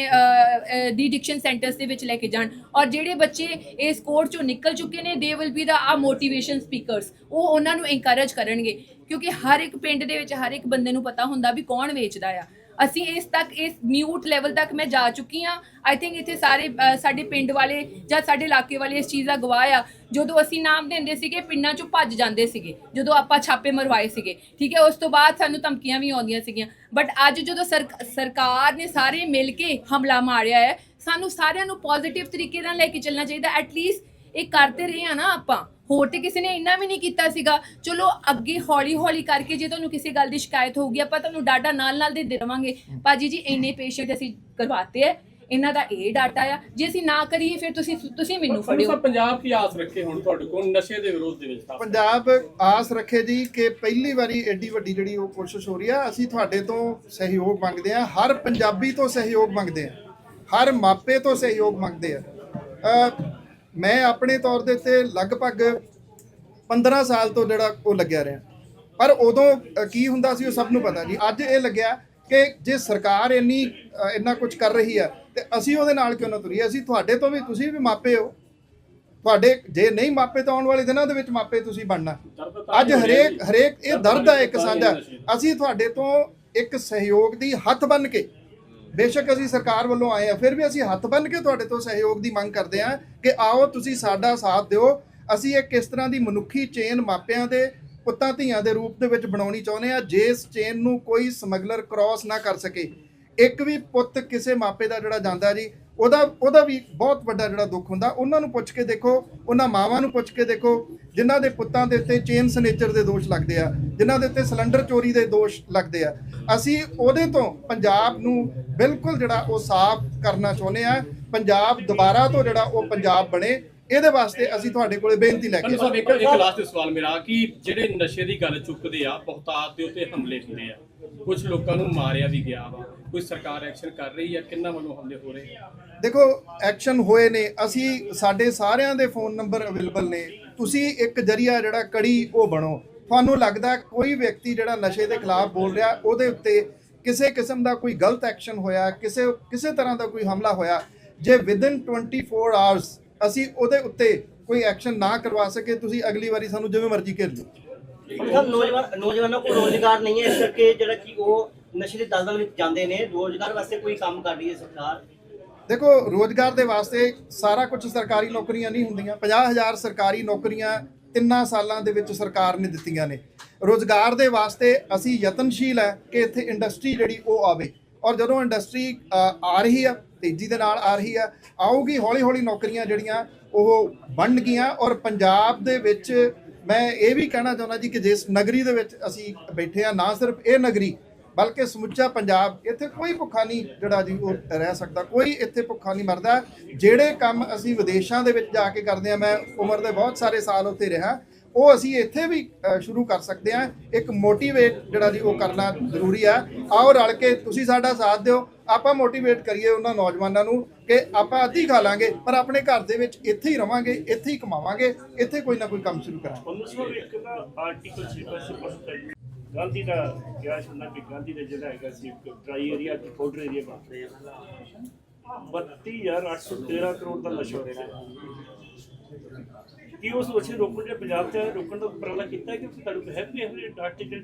ਡੀਡਿਕਸ਼ਨ ਸੈਂਟਰਸ ਦੇ ਵਿੱਚ ਲੈ ਕੇ ਜਾਣ। ਔਰ ਜਿਹੜੇ ਬੱਚੇ ਇਸ ਕੋਰਟ ਚੋਂ ਨਿਕਲ ਚੁੱਕੇ ਨੇ ਦੇ ਵਿਲ ਬੀ ਦਾ ਆ ਮੋਟੀਵੇਸ਼ਨ ਸਪੀਕਰਸ ਉਹ ਉਹਨਾਂ ਨੂੰ ਐਨਕਰੇਜ ਕਰਨਗੇ। ਕਿਉਂਕਿ ਹਰ ਇੱਕ ਪਿੰਡ ਦੇ ਵਿੱਚ ਹਰ ਇੱਕ ਬੰਦੇ ਨੂੰ ਪਤਾ ਹੁੰਦਾ ਵੀ ਕੌਣ ਵੇਚਦਾ ਆ। ਅਸੀਂ ਇਸ ਤੱਕ ਇਸ ਮਿਊਟ ਲੈਵਲ ਤੱਕ ਮੈਂ ਜਾ ਚੁੱਕੀ ਹਾਂ। ਆਈ ਥਿੰਕ ਇੱਥੇ ਸਾਰੇ ਅ, ਸਾਡੇ ਪਿੰਡ ਵਾਲੇ ਜਾਂ ਸਾਡੇ ਇਲਾਕੇ ਵਾਲੇ ਇਸ ਚੀਜ਼ ਦਾ ਗਵਾਹ ਆ। ਜਦੋਂ ਅਸੀਂ ਨਾਮ ਦਿੰਦੇ ਸੀਗੇ ਪਿੰਡਾਂ ਚੋਂ ਭੱਜ ਜਾਂਦੇ ਸੀਗੇ ਜਦੋਂ ਆਪਾਂ ਛਾਪੇ ਮਰਵਾਏ ਸੀਗੇ ਠੀਕ ਹੈ? ਉਸ ਤੋਂ ਬਾਅਦ ਸਾਨੂੰ ਧਮਕੀਆਂ ਵੀ ਆਉਂਦੀਆਂ ਸੀਗੀਆਂ। ਬਟ ਅੱਜ ਜਦੋਂ ਸਰਕ- ਸਰਕਾਰ ਨੇ ਸਾਰੇ ਮਿਲ ਕੇ ਹਮਲਾ ਮਾਰਿਆ ਹੈ ਸਾਨੂੰ ਸਾਰਿਆਂ ਨੂੰ ਪੋਜ਼ਿਟਿਵ ਤਰੀਕੇ ਨਾਲ ਲੈ ਕੇ ਚੱਲਣਾ ਚਾਹੀਦਾ। ਐਟਲੀਸਟ ਇਹ ਕਰਦੇ ਰਹੇ ਆ ਨਾ ਆਪਾਂ। ਹੋਰ ਤੇ ਕਿਸੇ ਨੇ ਇੰਨਾ ਵੀ ਨਹੀਂ ਕੀਤਾ ਸੀਗਾ। ਚਲੋ ਅੱਗੇ ਹੌਲੀ ਹੌਲੀ ਕਰਕੇ ਜੇ ਤੁਹਾਨੂੰ ਕਿਸੇ ਗੱਲ ਦੀ ਸ਼ਿਕਾਇਤ ਹੋਊਗੀ ਆਪਾਂ ਤੁਹਾਨੂੰ ਡਾਟਾ ਨਾਲ ਨਾਲ ਦੇ ਦੇਵਾਂਗੇ। ਭਾਜੀ ਜੀ ਇੰਨੇ ਪੇਸ਼ੈਂਟ ਅਸੀਂ ਕਰਵਾਤੇ ਆ। ਇਹਨਾਂ ਦਾ ਇਹ ਡਾਟਾ ਆ। ਜੇ ਅਸੀਂ ਨਾ ਕਰੀਏ ਫਿਰ ਤੁਸੀਂ ਤੁਸੀਂ ਮੈਨੂੰ ਫੜਿਓ। ਸਭ ਪੰਜਾਬ ਕੀ ਆਸ ਰੱਖੇ ਹੁਣ ਤੁਹਾਡੇ ਕੋਲ ਨਸ਼ੇ ਦੇ ਵਿਰੋਧ ਦੇ ਵਿੱਚ? ਪੰਜਾਬ ਆਸ ਰੱਖੇ ਜੀ ਕਿ ਪਹਿਲੀ ਵਾਰੀ ਐਡੀ ਵੱਡੀ ਜਿਹੜੀ ਉਹ ਕੋਸ਼ਿਸ਼ ਹੋ ਰਹੀ ਆ ਅਸੀਂ ਤੁਹਾਡੇ ਤੋਂ ਸਹਿਯੋਗ ਮੰਗਦੇ ਆ ਹਰ ਪੰਜਾਬੀ ਤੋਂ ਸਹਿਯੋਗ ਮੰਗਦੇ ਆ ਹਰ ਮਾਪੇ ਤੋਂ ਸਹਿਯੋਗ ਮੰਗਦੇ ਆ। ਮੈਂ ਆਪਣੇ ਤੌਰ ਦੇ ਉੱਤੇ ਲਗਭਗ 15 ਸਾਲ ਤੋਂ ਜਿਹੜਾ ਉਹ ਲੱਗਿਆ ਰਿਹਾ। ਪਰ ਉਦੋਂ ਕੀ ਹੁੰਦਾ ਸੀ ਉਹ ਸਭ ਨੂੰ ਪਤਾ ਜੀ। ਅੱਜ ਇਹ ਲੱਗਿਆ ਕਿ ਜੇ ਸਰਕਾਰ ਇੰਨੀ ਇੰਨਾ ਕੁਝ ਕਰ ਰਹੀ ਹੈ, ਤੇ ਅਸੀਂ ਉਹਦੇ ਨਾਲ ਕਿਉਂ ਨਾ ਤੁਰੀਏ? ਅਸੀਂ ਤੁਹਾਡੇ ਤੋਂ ਵੀ, ਤੁਸੀਂ ਵੀ ਮਾਪੇ ਹੋ। ਤੁਹਾਡੇ, ਜੇ ਨਹੀਂ ਮਾਪੇ ਤਾਂ ਆਉਣ ਵਾਲੇ ਦਿਨਾਂ ਦੇ ਵਿੱਚ ਮਾਪੇ ਤੁਸੀਂ ਬਣਨਾ। ਅੱਜ ਹਰੇਕ ਹਰੇਕ, ਇਹ ਦਰਦ ਹੈ ਇੱਕ ਸਾਂਝਾ ਅਸੀਂ ਤੁਹਾਡੇ ਤੋਂ ਇੱਕ ਸਹਿਯੋਗ ਦੀ ਹੱਥ ਬੰਨ ਕੇ ਬੇਸ਼ੱਕ ਅਸੀਂ ਸਰਕਾਰ ਵੱਲੋਂ ਆਏ ਆ ਫਿਰ ਵੀ ਅਸੀਂ ਹੱਥ ਬੰਨ ਕੇ ਤੁਹਾਡੇ ਤੋਂ ਸਹਿਯੋਗ ਦੀ ਮੰਗ ਕਰਦੇ ਆ ਕਿ ਆਓ ਤੁਸੀਂ ਸਾਡਾ ਸਾਥ ਦਿਓ। ਅਸੀਂ ਇੱਕ ਇਸ ਤਰ੍ਹਾਂ ਦੀ ਮਨੁੱਖੀ ਚੇਨ ਮਾਪਿਆਂ ਦੇ ਪੁੱਤਾਂ ਧੀਆਂ ਦੇ ਰੂਪ ਦੇ ਵਿੱਚ ਬਣਾਉਣੀ ਚਾਹੁੰਦੇ ਆ ਜਿਸ ਚੇਨ ਨੂੰ ਕੋਈ ਸਮਗਲਰ ਕ੍ਰਾਸ ਨਾ ਕਰ ਸਕੇ। ਇੱਕ ਵੀ ਪੁੱਤ ਕਿਸੇ ਮਾਪੇ ਦਾ ਜਿਹੜਾ ਜਾਂਦਾ ਜੀ ਉਹਦਾ ਉਹਦਾ ਵੀ ਬਹੁਤ ਵੱਡਾ ਜਿਹੜਾ ਦੁੱਖ ਹੁੰਦਾ। ਉਹਨਾਂ ਨੂੰ ਪੁੱਛ ਕੇ ਦੇਖੋ ਉਹਨਾਂ ਮਾਵਾਂ ਨੂੰ ਪੁੱਛ ਕੇ ਦੇਖੋ ਜਿਨ੍ਹਾਂ ਦੇ ਪੁੱਤਾਂ ਦੇ ਉੱਤੇ ਚੇਨ ਸਨੇਚਰ ਦੇ ਦੋਸ਼ ਲੱਗਦੇ ਆ ਜਿਨ੍ਹਾਂ ਦੇ ਉੱਤੇ ਸਿਲੰਡਰ ਚੋਰੀ ਦੇ ਦੋਸ਼ ਲੱਗਦੇ ਆ। ਅਸੀਂ ਉਹਦੇ ਤੋਂ ਪੰਜਾਬ ਨੂੰ ਬਿਲਕੁਲ ਜਿਹੜਾ ਉਹ ਸਾਫ਼ ਕਰਨਾ ਚਾਹੁੰਦੇ ਆ। ਪੰਜਾਬ ਦੁਬਾਰਾ ਤੋਂ ਜਿਹੜਾ ਉਹ ਪੰਜਾਬ ਬਣੇ ਇਹਦੇ ਵਾਸਤੇ ਅਸੀਂ ਤੁਹਾਡੇ ਕੋਲੇ ਬੇਨਤੀ ਲੈ ਕੇ ਸਾਹਿਬ ਇੱਕ ਇੱਕ ਲਾਸਟ ਸਵਾਲ ਮੇਰਾ ਕਿ ਜਿਹੜੇ ਨਸ਼ੇ ਦੀ ਗੱਲ ਚੁੱਕਦੇ ਆ ਬਹੁਤਾਤ ਦੇ ਉੱਤੇ ਹਮਲੇ ਹੁੰਦੇ ਆ। ਕੁਝ ਲੋਕਾਂ ਨੂੰ ਮਾਰਿਆ ਵੀ ਗਿਆ ਵਾ। ਕੋਈ ਸਰਕਾਰ ਐਕਸ਼ਨ ਕਰ ਰਹੀ ਆ ਕਿੰਨਾ ਵੱਲੋਂ ਹਮਲੇ ਹੋ ਰਹੇ ਆ ਦੇਖੋ ਐਕਸ਼ਨ ਹੋਏ ਨੇ। ਅਸੀਂ ਸਾਡੇ ਸਾਰਿਆਂ ਦੇ ਫੋਨ ਨੰਬਰ ਅਵੇਲੇਬਲ ਨੇ। ਤੁਸੀਂ ਇੱਕ ਜਰੀਆ ਜਿਹੜਾ ਕੜੀ ਉਹ ਬਣੋ। ਤੁਹਾਨੂੰ ਲੱਗਦਾ ਕੋਈ ਵਿਅਕਤੀ ਜਿਹੜਾ ਨਸ਼ੇ ਦੇ ਖਿਲਾਫ ਬੋਲ ਰਿਹਾ ਉਹਦੇ ਉੱਤੇ ਕਿਸੇ ਕਿਸਮ ਦਾ ਕੋਈ ਗਲਤ ਐਕਸ਼ਨ ਹੋਇਆ ਕਿਸੇ ਕਿਸੇ ਤਰ੍ਹਾਂ ਦਾ ਕੋਈ ਹਮਲਾ ਹੋਇਆ ਜੇ ਵਿਦਿਨ 24 ਆਵਰਸ ਅਸੀਂ ਉਹਦੇ ਉੱਤੇ ਕੋਈ ਐਕਸ਼ਨ ਨਾ ਕਰਵਾ ਸਕੇ ਤੁਸੀਂ ਅਗਲੀ ਵਾਰੀ ਸਾਨੂੰ ਜਿਵੇਂ ਮਰਜ਼ੀ ਘੇਰ ਲਓ। ਨੌਜਵਾਨ ਨੌਜਵਾਨਾਂ ਕੋਲ ਰੋਜ਼ਗਾਰ ਨਹੀਂ ਹੈ ਇਸ ਕਰਕੇ ਜਿਹੜਾ ਕਿ ਉਹ ਨਸ਼ੇ ਦੇ ਦਲਦਲ ਵਿੱਚ ਜਾਂਦੇ ਨੇ, ਰੋਜ਼ਗਾਰ ਵਾਸਤੇ ਕੋਈ ਕੰਮ ਕਰ ਰਹੀ ਹੈ ਸਰਕਾਰ? ਦੇਖੋ, ਰੋਜ਼ਗਾਰ ਦੇ ਵਾਸਤੇ ਸਾਰਾ ਕੁਝ ਸਰਕਾਰੀ ਨੌਕਰੀਆਂ ਨਹੀਂ ਹੁੰਦੀਆਂ। 50000 ਸਰਕਾਰੀ ਨੌਕਰੀਆਂ ਤਿੰਨਾਂ ਸਾਲਾਂ ਦੇ ਵਿੱਚ ਸਰਕਾਰ ਨੇ ਦਿੱਤੀਆਂ ਨੇ। ਰੋਜ਼ਗਾਰ ਦੇ ਵਾਸਤੇ ਅਸੀਂ ਯਤਨਸ਼ੀਲ ਹੈ ਕਿ ਇੱਥੇ ਇੰਡਸਟਰੀ ਜਿਹੜੀ ਉਹ ਆਵੇ। ਔਰ ਜਦੋਂ ਇੰਡਸਟਰੀ ਆ ਰਹੀ ਆ, ਤੇਜ਼ੀ ਦੇ ਨਾਲ ਆ ਰਹੀ ਆ, ਆਊਗੀ ਹੌਲੀ ਹੌਲੀ ਨੌਕਰੀਆਂ ਜਿਹੜੀਆਂ ਉਹ ਬਣਨਗੀਆਂ। ਔਰ ਪੰਜਾਬ ਦੇ ਵਿੱਚ ਮੈਂ ਇਹ ਵੀ ਕਹਿਣਾ ਚਾਹੁੰਦਾ ਜੀ ਕਿ ਜਿਸ ਨਗਰੀ ਦੇ ਵਿੱਚ ਅਸੀਂ ਬੈਠੇ ਆ ਨਾ ਸਿਰਫ ਇਹ ਨਗਰੀ ਬਲਕਿ ਸਮੁੱਚਾ ਪੰਜਾਬ, ਇੱਥੇ ਕੋਈ ਭੁੱਖਾ ਨਹੀਂ ਜਿਹੜਾ ਜੀ ਉਹ ਰਹਿ ਸਕਦਾ, ਕੋਈ ਇੱਥੇ ਭੁੱਖਾ ਨਹੀਂ ਮਰਦਾ। ਜਿਹੜੇ ਕੰਮ ਅਸੀਂ ਵਿਦੇਸ਼ਾਂ ਦੇ ਵਿੱਚ ਜਾ ਕੇ ਕਰਦੇ ਆ ਮੈਂ ਉਮਰ ਦੇ ਬਹੁਤ ਸਾਰੇ ਸਾਲ ਉੱਥੇ ਰਿਹਾ, ਉਹ ਅਸੀਂ ਇੱਥੇ ਵੀ ਸ਼ੁਰੂ ਕਰ ਸਕਦੇ ਆ ਇੱਕ ਮੋਟੀਵੇਟ ਜਿਹੜਾ ਜੀ ਉਹ ਕਰਨਾ ਜ਼ਰੂਰੀ ਆ। ਆਓ ਰਲ ਕੇ ਤੁਸੀਂ ਸਾਡਾ ਸਾਥ ਦਿਓ। ਆਪਾਂ ਮੋਟੀਵੇਟ ਕਰੀਏ ਉਹਨਾਂ ਨੌਜਵਾਨਾਂ ਨੂੰ ਕਿ ਆਪਾਂ ਅੱਧੀ ਖਾ ਲਾਂਗੇ, ਪਰ ਆਪਣੇ ਘਰ ਦੇ ਵਿੱਚ ਇੱਥੇ ਹੀ ਰਵਾਂਗੇ, ਇੱਥੇ ਹੀ ਕਮਾਵਾਂਗੇ, ਇੱਥੇ ਕੋਈ ਨਾ ਕੋਈ ਕੰਮ ਸ਼ੁਰੂ ਕਰਾਂਗੇ। ਉਹਨੂੰ ਸਭ ਆਰਟੀਕਲ ਸੀ ਬਸ ਗਾਂਧੀ ਦਾ ਕਿਹਾ ਸੁਣਨਾ ਕਿ ਗਾਂਧੀ ਦਾ ਜਿਹੜਾ ਹੈਗਾ ਸੀ ਟਰਾਈ ਏਰੀਆ ਤੇ ਫੋਲਡਰ ਏਰੀਆ ਬਣ ਰਿਹਾ 32813 ਕਰੋੜ ਦਾ ਨਸ਼ਾ ਹੋ ਕੀ ਉਸ ਨਸ਼ੇ ਰੋਕਣ ਦੇ ਪੰਜਾਬ ਤੇ ਰੋਕਣ ਦਾ ਉਪਰਾਲਾ ਕੀਤਾ ਕਿ ਤੁਹਾਨੂੰ ਹੈ ਵੀ ਇਹ ਆਰਟੀਕਲ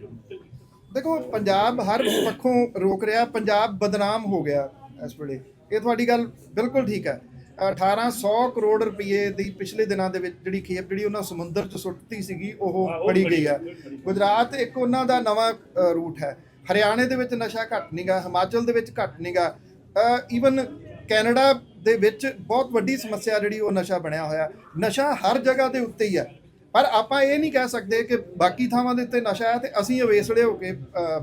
ਦੇਖੋ, ਪੰਜਾਬ ਹਰ ਪੱਖੋਂ ਰੋਕ ਰਿਹਾ, ਪੰਜਾਬ ਬਦਨਾਮ ਹੋ ਗਿਆ ਇਸ ਵੇਲੇ। ਇਹ ਤੁਹਾਡੀ ਗੱਲ ਬਿਲਕੁਲ ਠੀਕ ਹੈ। 1800 ਕਰੋੜ ਰੁਪਏ ਦੀ ਪਿਛਲੇ ਦਿਨਾਂ ਦੇ ਵਿੱਚ ਜਿਹੜੀ ਖੇਪ ਜਿਹੜੀ ਉਹਨਾਂ ਸਮੁੰਦਰ 'ਚ ਸੁੱਟਤੀ ਸੀਗੀ ਉਹ ਹਾਂ, ਫੜੀ ਗਈ ਗਈ। ਗੁਜਰਾਤ ਇੱਕ ਉਹਨਾਂ ਦਾ ਨਵਾਂ ਰੂਟ ਹੈ। ਹਰਿਆਣੇ ਦੇ ਵਿੱਚ ਨਸ਼ਾ ਘੱਟ ਨਹੀਂਗਾ ਹਿਮਾਚਲ ਦੇ ਵਿੱਚ ਘੱਟ ਨਹੀਂਗਾ ਈਵਨ ਕੈਨੇਡਾ ਦੇ ਵਿੱਚ ਬਹੁਤ ਵੱਡੀ ਸਮੱਸਿਆ ਜਿਹੜੀ ਉਹ ਨਸ਼ਾ ਬਣਿਆ ਹੋਇਆ। ਨਸ਼ਾ ਹਰ ਜਗ੍ਹਾ ਦੇ ਉੱਤੇ ਹੀ ਹੈ ਪਰ ਆਪਾਂ ਇਹ ਨਹੀਂ ਕਹਿ ਸਕਦੇ ਕਿ ਬਾਕੀ ਥਾਵਾਂ ਦੇ ਉੱਤੇ ਨਸ਼ਾ ਹੈ ਤੇ ਅਸੀਂ ਅਵੇਸਲੇ ਹੋ ਕੇ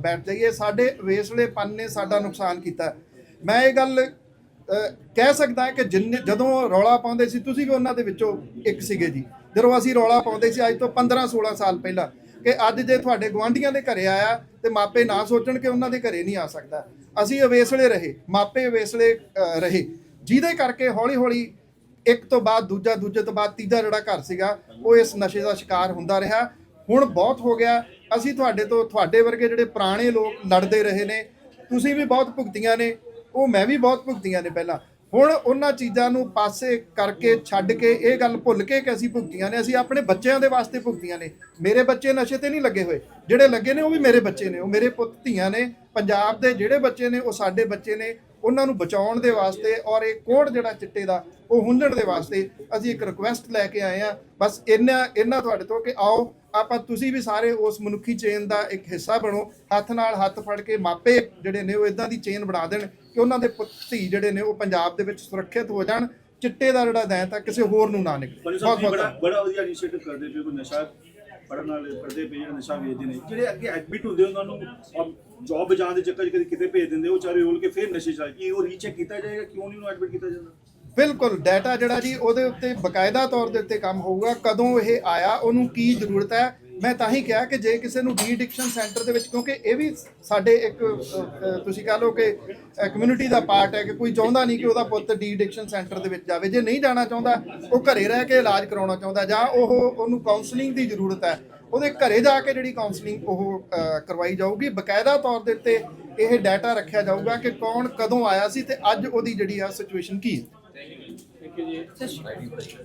ਬੈਠ ਜਾਈਏ। ਸਾਡੇ ਅਵੇਸਲੇਪਨ ਨੇ ਸਾਡਾ ਨੁਕਸਾਨ ਕੀਤਾ। ਮੈਂ ਇਹ ਗੱਲ ਕਹਿ ਸਕਦਾ ਕਿ ਜਿੰਨੇ ਜਦੋਂ ਰੌਲਾ ਪਾਉਂਦੇ ਸੀ, ਤੁਸੀਂ ਵੀ ਉਹਨਾਂ ਦੇ ਵਿੱਚੋਂ ਇੱਕ ਸੀਗੇ ਜੀ। ਜਦੋਂ ਅਸੀਂ ਰੌਲਾ ਪਾਉਂਦੇ ਸੀ, ਅੱਜ ਤੋਂ 15 16 ਸਾਲ ਪਹਿਲਾਂ ਕਿ ਅੱਜ ਜੇ ਤੁਹਾਡੇ ਗਵਾਂਢੀਆਂ ਦੇ ਘਰੇ ਆਇਆ ਤੇ ਮਾਪੇ ਨਾ ਸੋਚਣ ਕਿ ਉਹਨਾਂ ਦੇ ਘਰੇ ਨਹੀਂ ਆ ਸਕਦਾ। ਅਸੀਂ ਅਵੇਸਲੇ ਰਹੇ, ਮਾਪੇ ਅਵੇਸਲੇ ਰਹੇ। ਜਿਹਦੇ ਕਰਕੇ ਹੌਲੀ ਹੌਲੀ ਇੱਕ ਤੋਂ ਬਾਅਦ ਦੂਜਾ, ਦੂਜੇ ਤੋਂ ਬਾਅਦ ਤੀਜਾ ਜਿਹੜਾ ਘਰ ਸੀਗਾ, ਉਹ ਇਸ ਨਸ਼ੇ ਦਾ ਸ਼ਿਕਾਰ ਹੁੰਦਾ ਰਿਹਾ। ਹੁਣ ਬਹੁਤ ਹੋ ਗਿਆ। ਅਸੀਂ ਤੁਹਾਡੇ ਤੋਂ, ਤੁਹਾਡੇ ਵਰਗੇ ਜਿਹੜੇ ਪੁਰਾਣੇ ਲੋਕ ਲੜਦੇ ਰਹੇ ਨੇ, ਤੁਸੀਂ ਵੀ ਬਹੁਤ ਭੁਗਤੀਆਂ ਨੇ। ਉਹ ਮੈਂ ਵੀ ਬਹੁਤ ਭੁਗਤੀਆਂ ਨੇ ਪਹਿਲਾਂ। ਹੁਣ ਉਹਨਾਂ ਚੀਜ਼ਾਂ ਨੂੰ ਪਾਸੇ ਕਰਕੇ ਛੱਡ ਕੇ ਇਹ ਗੱਲ ਭੁੱਲ ਕੇ ਕਿ ਅਸੀਂ ਭੁਗਤੀਆਂ ਨੇ, ਅਸੀਂ ਆਪਣੇ ਬੱਚਿਆਂ ਦੇ ਵਾਸਤੇ ਭੁਗਤੀਆਂ ਨੇ। ਮੇਰੇ ਬੱਚੇ ਨਸ਼ੇ ਤੇ ਨਹੀਂ ਲੱਗੇ ਹੋਏ। ਜਿਹੜੇ ਲੱਗੇ ਨੇ ਉਹ ਵੀ ਮੇਰੇ ਬੱਚੇ ਨੇ, ਉਹ ਮੇਰੇ ਪੁੱਤ ਧੀਆਂ ਨੇ, ਪੰਜਾਬ ਦੇ ਜਿਹੜੇ ਬੱਚੇ ਨੇ, ਉਹ ਸਾਡੇ ਬੱਚੇ ਨੇ। ਉਹਨਾਂ ਨੂੰ ਬਚਾਉਣ ਦੇ ਵਾਸਤੇ ਔਰ ਇਹ ਕੋਡ ਜਿਹੜਾ ਚਿੱਟੇ ਦਾ, ਉਹ ਹੁੰਝਣ ਦੇ ਵਾਸਤੇ ਅਸੀਂ ਇੱਕ ਰਿਕੁਐਸਟ ਲੈ ਕੇ ਆਏ ਆ ਬਸ ਇੰਨਾ ਇਹਨਾਂ ਤੁਹਾਡੇ ਤੋਂ ਕਿ ਆਓ, ਆਪਾਂ ਤੁਸੀਂ ਵੀ ਸਾਰੇ ਉਸ ਮਨੁੱਖੀ ਚੇਨ ਦਾ ਇੱਕ ਹਿੱਸਾ ਬਣੋ। ਹੱਥ ਨਾਲ ਹੱਥ ਫੜ ਕੇ ਮਾਪੇ ਜਿਹੜੇ ਨੇ ਉਹ ਇਦਾਂ ਦੀ ਚੇਨ ਬਣਾ ਦੇਣ। ਕਿ ਉਹਨਾਂ ਦੇ ਪੁੱਤ ਧੀ ਜਿਹੜੇ ਨੇ ਉਹ ਪੰਜਾਬ ਦੇ ਵਿੱਚ ਸੁਰੱਖਿਅਤ ਹੋ ਜਾਣ ਚਿੱਟੇ ਦਾ ਜਿਹੜਾ ਦੈਂਤ ਆ ਕਿਸੇ ਹੋਰ ਨੂੰ ਨਾ ਨਿਕਲੇ। ਬਹੁਤ ਬਹੁਤ ਬੜਾ ਵਧੀਆ ਇਨੀਸ਼ੀਏਟਿਵ ਕਰਦੇ ਪਏ ਕੋਈ ਨਸ਼ਾ ਪੜਨ ਵਾਲੇ ਪੜਦੇ ਪਏ ਜਿਹੜਾ ਨਸ਼ਾ ਵੇਚਦੇ ਨੇ। ਜਿਹੜੇ ਅੱਗੇ ਐਡਮਿਟ ਹੁੰਦੇ ਉਹਨਾਂ ਨੂੰ ਜੌਬ ਬਚਾਉਣ ਦੇ ਚੱਕਰ 'ਚ ਕਦੀ ਕਿਤੇ ਭੇਜ ਦਿੰਦੇ ਉਹ ਚਾਰੇ ਰੋਲ ਕੇ ਫਿਰ ਨਸ਼ੇ ਚ ਕੀ ਉਹ ਰੀਚੈਕ ਕੀਤਾ ਜਾਏਗਾ? ਕਿਉਂ ਨਹੀਂ ਉਹਨੂੰ ਐਡਮਿਟ ਕੀਤਾ ਜਾਂਦਾ? ਬਿਲਕੁਲ ਡਾਟਾ ਜਿਹੜਾ ਜੀ ਉਹਦੇ ਉੱਤੇ ਬਕਾਇਦਾ ਤੌਰ ਦੇ ਉੱਤੇ ਕੰਮ ਹੋਊਗਾ। ਕਦੋਂ ਇਹ ਆਇਆ ਉਹਨੂੰ ਕੀ ਜ਼ਰੂਰਤ ਹੈ? ਮੈਂ ਤਾਂ ਹੀ ਕਿਹਾ ਕਿ ਜੇ ਕਿਸੇ ਨੂੰ ਡੀ ਐਡਿਕਸ਼ਨ ਸੈਂਟਰ ਦੇ ਵਿੱਚ ਕਿਉਂਕਿ ਇਹ ਵੀ ਸਾਡੇ ਇੱਕ ਤੁਸੀਂ ਕਹ ਲਓ ਕਿ ਕਮਿਊਨਿਟੀ ਦਾ ਪਾਰਟ ਹੈ ਕਿ ਕੋਈ ਚਾਹੁੰਦਾ ਨਹੀਂ ਕਿ ਉਹਦਾ ਪੁੱਤ ਡੀ ਐਡਿਕਸ਼ਨ ਸੈਂਟਰ ਦੇ ਵਿੱਚ ਜਾਵੇ। ਜੇ ਨਹੀਂ ਜਾਣਾ ਚਾਹੁੰਦਾ ਉਹ ਘਰੇ ਰਹਿ ਕੇ ਇਲਾਜ ਕਰਾਉਣਾ ਚਾਹੁੰਦਾ ਜਾਂ ਉਹ ਉਹਨੂੰ ਕਾਉਂਸਲਿੰਗ ਦੀ ਜ਼ਰੂਰਤ ਹੈ ਉਹਦੇ ਘਰੇ ਜਾ ਕੇ ਜਿਹੜੀ ਕਾਉਂਸਲਿੰਗ ਉਹ ਕਰਵਾਈ ਜਾਊਗੀ। ਬਕਾਇਦਾ ਤੌਰ ਦੇ ਉੱਤੇ ਇਹ ਡਾਟਾ ਰੱਖਿਆ ਜਾਊਗਾ ਕਿ ਕੌਣ ਕਦੋਂ ਆਇਆ ਸੀ ਤੇ ਅੱਜ ਉਹਦੀ ਜਿਹੜੀ ਆ ਸਿਚੁਏਸ਼ਨ ਕੀ ਹੈ। ਥੈਂਕ ਯੂ ਜੀ।